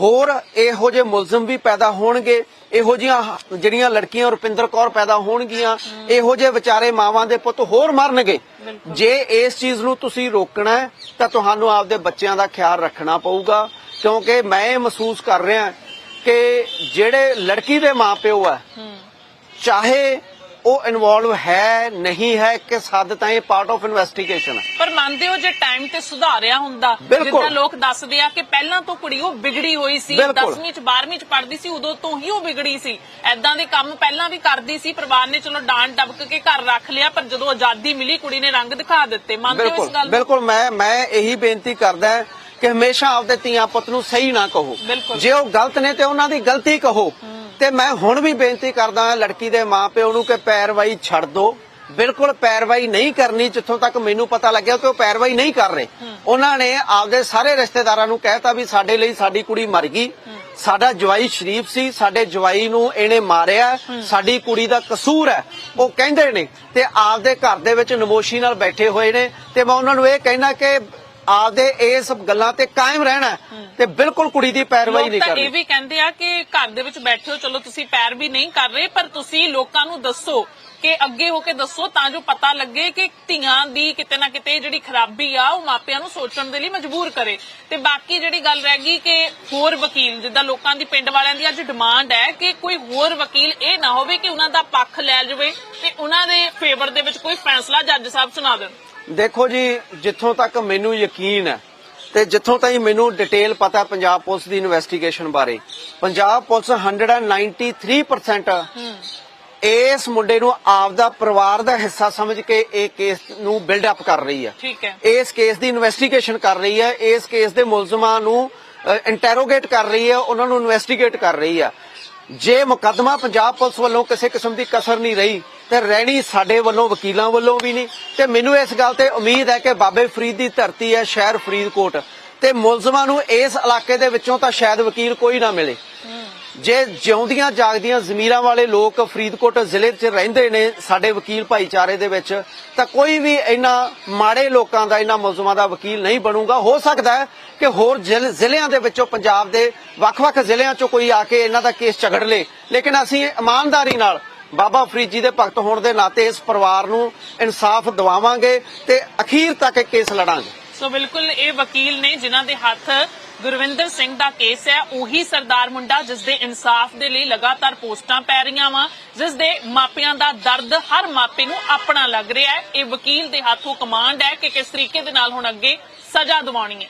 ਹੋਰ ਇਹੋ ਜਿਹੇ ਮੁਲਜ਼ਮ ਵੀ ਪੈਦਾ ਹੋਣਗੇ ਇਹੋ ਜੀਆਂ ਜਿਹੜੀਆਂ ਲੜਕੀਆਂ ਰੁਪਿੰਦਰ ਕੌਰ ਪੈਦਾ ਹੋਣਗੀਆਂ ਇਹੋ ਜਿਹੇ ਵਿਚਾਰੇ ਮਾਵਾਂ ਦੇ ਪੁੱਤ ਹੋਰ ਮਰਨਗੇ। ਜੇ ਇਸ ਚੀਜ਼ ਨੂੰ ਤੁਸੀਂ ਰੋਕਣਾ ਹੈ ਤਾਂ ਤੁਹਾਨੂੰ ਆਪਦੇ ਬੱਚਿਆਂ ਦਾ ਖਿਆਲ ਰੱਖਣਾ ਪਊਗਾ ਕਿਉਂਕਿ ਮੈਂ ਇਹ ਮਹਿਸੂਸ ਕਰ ਰਿਹਾ ਕਿ ਜਿਹੜੇ ਲੜਕੀ ਦੇ ਮਾਪਿਓ ਆ ਚਾਹੇ ਉਹ ਇਨਵੋਲਵ ਹੈ ਨਹੀਂ ਹੈ ਕਿ ਹੱਦ ਤਾਈਂ ਪਾਰਟ ਆਫ ਇਨਵੈਸਟੀਗੇਸ਼ਨ ਹੈ ਪਰ ਮੰਨਦੇ ਹੋ ਜੇ ਟਾਈਮ ਤੇ ਸੁਧਾਰਿਆ ਹੁੰਦਾ। ਜਿੱਦਾਂ ਲੋਕ ਦੱਸਦੇ ਆ ਕਿ ਪਹਿਲਾਂ ਤੋਂ ਕੁੜੀ ਉਹ ਵਿਗੜੀ ਹੋਈ ਸੀ ਬਿਲਕੁਲ। 10ਵੀਂ ਚ 12ਵੀਂ ਚ ਪੜ੍ਹਦੀ ਸੀ ਉਦੋਂ ਤੋਂ ਹੀ ਉਹ ਵਿਗੜੀ ਸੀ ਐਦਾਂ ਦੇ ਕੰਮ ਪਹਿਲਾਂ ਵੀ ਕਰਦੀ ਸੀ ਪਰਿਵਾਰ ਨੇ ਚਲੋ ਡਾਂਟ ਡਬਕ ਕੇ ਘਰ ਰੱਖ ਲਿਆ ਪਰ ਜਦੋਂ ਆਜ਼ਾਦੀ ਮਿਲੀ ਕੁੜੀ ਨੇ ਰੰਗ ਦਿਖਾ ਦਿੱਤੇ ਮੰਨਦੇ ਹੋ ਇਸ ਗੱਲ ਨੂੰ ਬਿਲਕੁਲ ਮੈਂ ਮੈਂ ਇਹੀ ਬੇਨਤੀ ਕਰਦਾ ਕਿ ਹਮੇਸ਼ਾ ਆਪਦੇ ਧੀਆਂ ਪੁੱਤ ਨੂੰ ਸਹੀ ਨਾ ਕਹੋ। ਜੇ ਉਹ ਗਲਤ ਨੇ ਤੇ ਉਹਨਾਂ ਦੀ ਗਲਤੀ ਕਹੋ ਤੇ ਮੈਂ ਹੁਣ ਵੀ ਬੇਨਤੀ ਕਰਦਾ ਲੜਕੀ ਦੇ ਮਾਪਿਓ ਨੂੰ ਕਿ ਪੈਰਵਾਈ ਛੱਡ ਦਿਓ ਬਿਲਕੁਲ ਪੈਰਵਾਈ ਨਹੀਂ ਕਰਨੀ ਜਿੱਥੋਂ ਤੱਕ ਮੈਨੂੰ ਪਤਾ ਲੱਗਿਆ ਕਿ ਉਹ ਪੈਰਵਾਈ ਨਹੀਂ ਕਰ ਰਹੇ। ਉਹਨਾਂ ਨੇ ਆਪਦੇ ਸਾਰੇ ਰਿਸ਼ਤੇਦਾਰਾਂ ਨੂੰ ਕਹਿਤਾ ਵੀ ਸਾਡੇ ਲਈ ਸਾਡੀ ਕੁੜੀ ਮਰ ਗਈ। ਸਾਡਾ ਜਵਾਈ ਸ਼ਰੀਫ ਸੀ, ਸਾਡੇ ਜਵਾਈ ਨੂੰ ਇਹਨੇ ਮਾਰਿਆ। ਸਾਡੀ ਕੁੜੀ ਦਾ ਕਸੂਰ ਹੈ, ਉਹ ਕਹਿੰਦੇ ਨੇ। ਤੇ ਆਪਦੇ ਘਰ ਦੇ ਵਿੱਚ ਨਮੋਸ਼ੀ ਨਾਲ ਬੈਠੇ ਹੋਏ ਨੇ। ਤੇ ਮੈਂ ਉਹਨਾਂ ਨੂੰ ਇਹ ਕਹਿਣਾ ਕਿ ਆਪਦੇ ਇਸ ਗੱਲਾਂ ਤੇ ਕਾਇਮ ਰਹਿਣਾ ਤੇ ਬਿਲਕੁਲ ਕੁੜੀ ਦੀ ਪੈਰਵਾਈ ਨਹੀਂ ਤਾਂ ਇਹ ਕਰਨੀ ਵੀ ਕਹਿੰਦੇ ਆ ਕਿ ਘਰ ਦੇ ਵਿੱਚ ਬੈਠੇ ਹੋ ਚਲੋ ਤੁਸੀਂ ਪੈਰ ਵੀ ਨਹੀਂ ਕਰ ਰਹੇ ਪਰ ਤੁਸੀਂ ਲੋਕਾਂ ਨੂੰ ਦੱਸੋ ਕਿ ਅੱਗੇ ਹੋ ਕੇ ਦੱਸੋ ਤਾਂ ਜੋ ਪਤਾ ਲੱਗੇ ਕਿ ਧੀਆਂ ਦੀ ਕਿਤੇ ਨਾ ਕਿਤੇ ਜਿਹੜੀ ਖਰਾਬੀ ਆ ਉਹ ਮਾਪਿਆਂ ਨੂੰ ਸੋਚਣ ਦੇ ਲਈ ਮਜਬੂਰ ਕਰੇ। ਤੇ ਬਾਕੀ ਜਿਹੜੀ ਗੱਲ ਰਹਿ ਗਈ ਕਿ ਹੋਰ ਵਕੀਲ ਜਿੱਦਾਂ ਲੋਕਾਂ ਦੀ ਪਿੰਡ ਵਾਲਿਆਂ ਦੀ ਅੱਜ ਡਿਮਾਂਡ ਹੈ ਕਿ ਕੋਈ ਹੋਰ ਵਕੀਲ ਇਹ ਨਾ ਹੋਵੇ ਕਿ ਉਹਨਾਂ ਦਾ ਪੱਖ ਲੈ ਜਾਵੇ ਤੇ ਉਹਨਾਂ ਦੇ ਫੇਵਰ ਦੇ ਵਿੱਚ ਕੋਈ ਫੈਸਲਾ ਜੱਜ ਸਾਹਿਬ ਸੁਣਾ ਦੇਣ। ਦੇਖੋ ਜੀ ਜਿੱਥੋਂ ਤੱਕ ਮੈਨੂੰ ਯਕੀਨ ਹੈ ਤੇ ਜਿੱਥੋਂ ਤਾਈਂ ਮੈਨੂੰ ਡਿਟੇਲ ਪਤਾ ਪੰਜਾਬ ਪੁਲਿਸ ਦੀ ਇਨਵੈਸਟੀਗੇਸ਼ਨ ਬਾਰੇ। ਪੰਜਾਬ ਪੁਲਿਸ 193% ਇਸ ਮੁੰਡੇ ਨੂੰ ਆਪਦਾ ਪਰਿਵਾਰ ਦਾ ਹਿੱਸਾ ਸਮਝ ਕੇ ਇਹ ਕੇਸ ਨੂੰ ਬਿਲਡ ਅਪ ਕਰ ਰਹੀ ਹੈ। ਠੀਕ ਹੈ। ਇਸ ਕੇਸ ਦੀ ਇਨਵੈਸਟੀਗੇਸ਼ਨ ਕਰ ਰਹੀ ਹੈ ਇਸ ਕੇਸ ਦੇ ਮੁਲਜ਼ਮਾਂ ਨੂੰ ਇੰਟਰੋਗੇਟ ਕਰ ਰਹੀ ਹੈ ਉਹਨਾਂ ਨੂੰ ਇਨਵੈਸਟੀਗੇਟ ਕਰ ਰਹੀ ਹੈ। ਜੇ ਮੁਕੱਦਮਾ ਪੰਜਾਬ ਪੁਲਿਸ ਵੱਲੋਂ ਕਿਸੇ ਕਿਸਮ ਦੀ ਕਸਰ ਨਹੀਂ ਰਹੀ, ਤੇ ਰਹਿਣੀ ਸਾਡੇ ਵੱਲੋਂ, ਵਕੀਲਾਂ ਵੱਲੋਂ ਵੀ ਨਹੀਂ। ਤੇ ਮੈਨੂੰ ਇਸ ਗੱਲ ਤੇ ਉਮੀਦ ਹੈ ਕਿ ਬਾਬੇ ਫਰੀਦ ਦੀ ਧਰਤੀ ਹੈ ਸ਼ਹਿਰ ਫਰੀਦਕੋਟ। ਤੇ ਮੁਲਜ਼ਮਾਂ ਨੂੰ ਇਸ ਇਲਾਕੇ ਦੇ ਵਿੱਚੋਂ ਤਾਂ ਸ਼ਾਇਦ ਵਕੀਲ ਕੋਈ ਨਾ ਮਿਲੇ। ਜੇ ਜਿਉਂਦੀਆਂ ਜਾਗਦੀਆਂ ਜ਼ਮੀਰਾਂ ਵਾਲੇ ਲੋਕ ਫਰੀਦਕੋਟ ਜ਼ਿਲ੍ਹੇ 'ਚ ਰਹਿੰਦੇ ਨੇ ਸਾਡੇ ਵਕੀਲ ਭਾਈਚਾਰੇ ਦੇ ਵਿੱਚ, ਤਾਂ ਕੋਈ ਵੀ ਇਹਨਾਂ ਮਾੜੇ ਲੋਕਾਂ ਦਾ, ਇਹਨਾਂ ਮੁਲਜ਼ਮਾਂ ਦਾ ਵਕੀਲ ਨਹੀਂ ਬਣੂਗਾ। ਹੋ ਸਕਦਾ ਹੈ ਕਿ ਹੋਰ ਜ਼ਿਲ੍ਹ- ਜ਼ਿਲ੍ਹਿਆਂ ਦੇ ਵਿੱਚੋਂ, ਪੰਜਾਬ ਦੇ ਵੱਖ-ਵੱਖ ਜ਼ਿਲ੍ਹਿਆਂ 'ਚੋਂ ਕੋਈ ਆ ਕੇ ਇਹਨਾਂ ਦਾ ਕੇਸ ਝਗੜ ਲੇ। ਲੇਕਿਨ ਅਸੀਂ ਇਮਾਨਦਾਰੀ ਨਾਲ ਬਾਬਾ ਫਰੀਦ ਜੀ ਦੇ ਭਗਤ ਹੋਣ ਦੇ ਨਾਤੇ ਇਸ ਪਰਿਵਾਰ ਨੂੰ ਇਨਸਾਫ ਦਿਵਾਵਾਂਗੇ ਤੇ ਅਖੀਰ ਤੱਕ ਕੇਸ ਲੜਾਂਗੇ। ਸੋ ਬਿਲਕੁਲ ਇਹ ਵਕੀਲ ਨੇ ਜਿਨ੍ਹਾਂ ਦੇ ਹੱਥ ਗੁਰਵਿੰਦਰ ਸਿੰਘ ਦਾ ਕੇਸ ਹੈ। ਉਹੀ ਸਰਦਾਰ ਮੁੰਡਾ ਜਿਸ ਦੇ ਇਨਸਾਫ ਦੇ ਲਈ ਲਗਾਤਾਰ ਪੋਸਟਾਂ ਪੈ ਰਹੀਆਂ ਵਾ, ਜਿਸ ਦੇ ਮਾਪਿਆਂ ਦਾ ਦਰਦ ਹਰ ਮਾਪੇ ਨੂੰ ਆਪਣਾ ਲੱਗ ਰਿਹਾ ਹੈ। ਇਹ ਵਕੀਲ ਦੇ ਹੱਥੋਂ ਕਮਾਂਡ ਹੈ ਕਿ ਕਿਸ ਤਰੀਕੇ ਦੇ ਨਾਲ ਹੁਣ ਅੱਗੇ ਸਜ਼ਾ ਦਿਵਾਉਣੀ ਹੈ।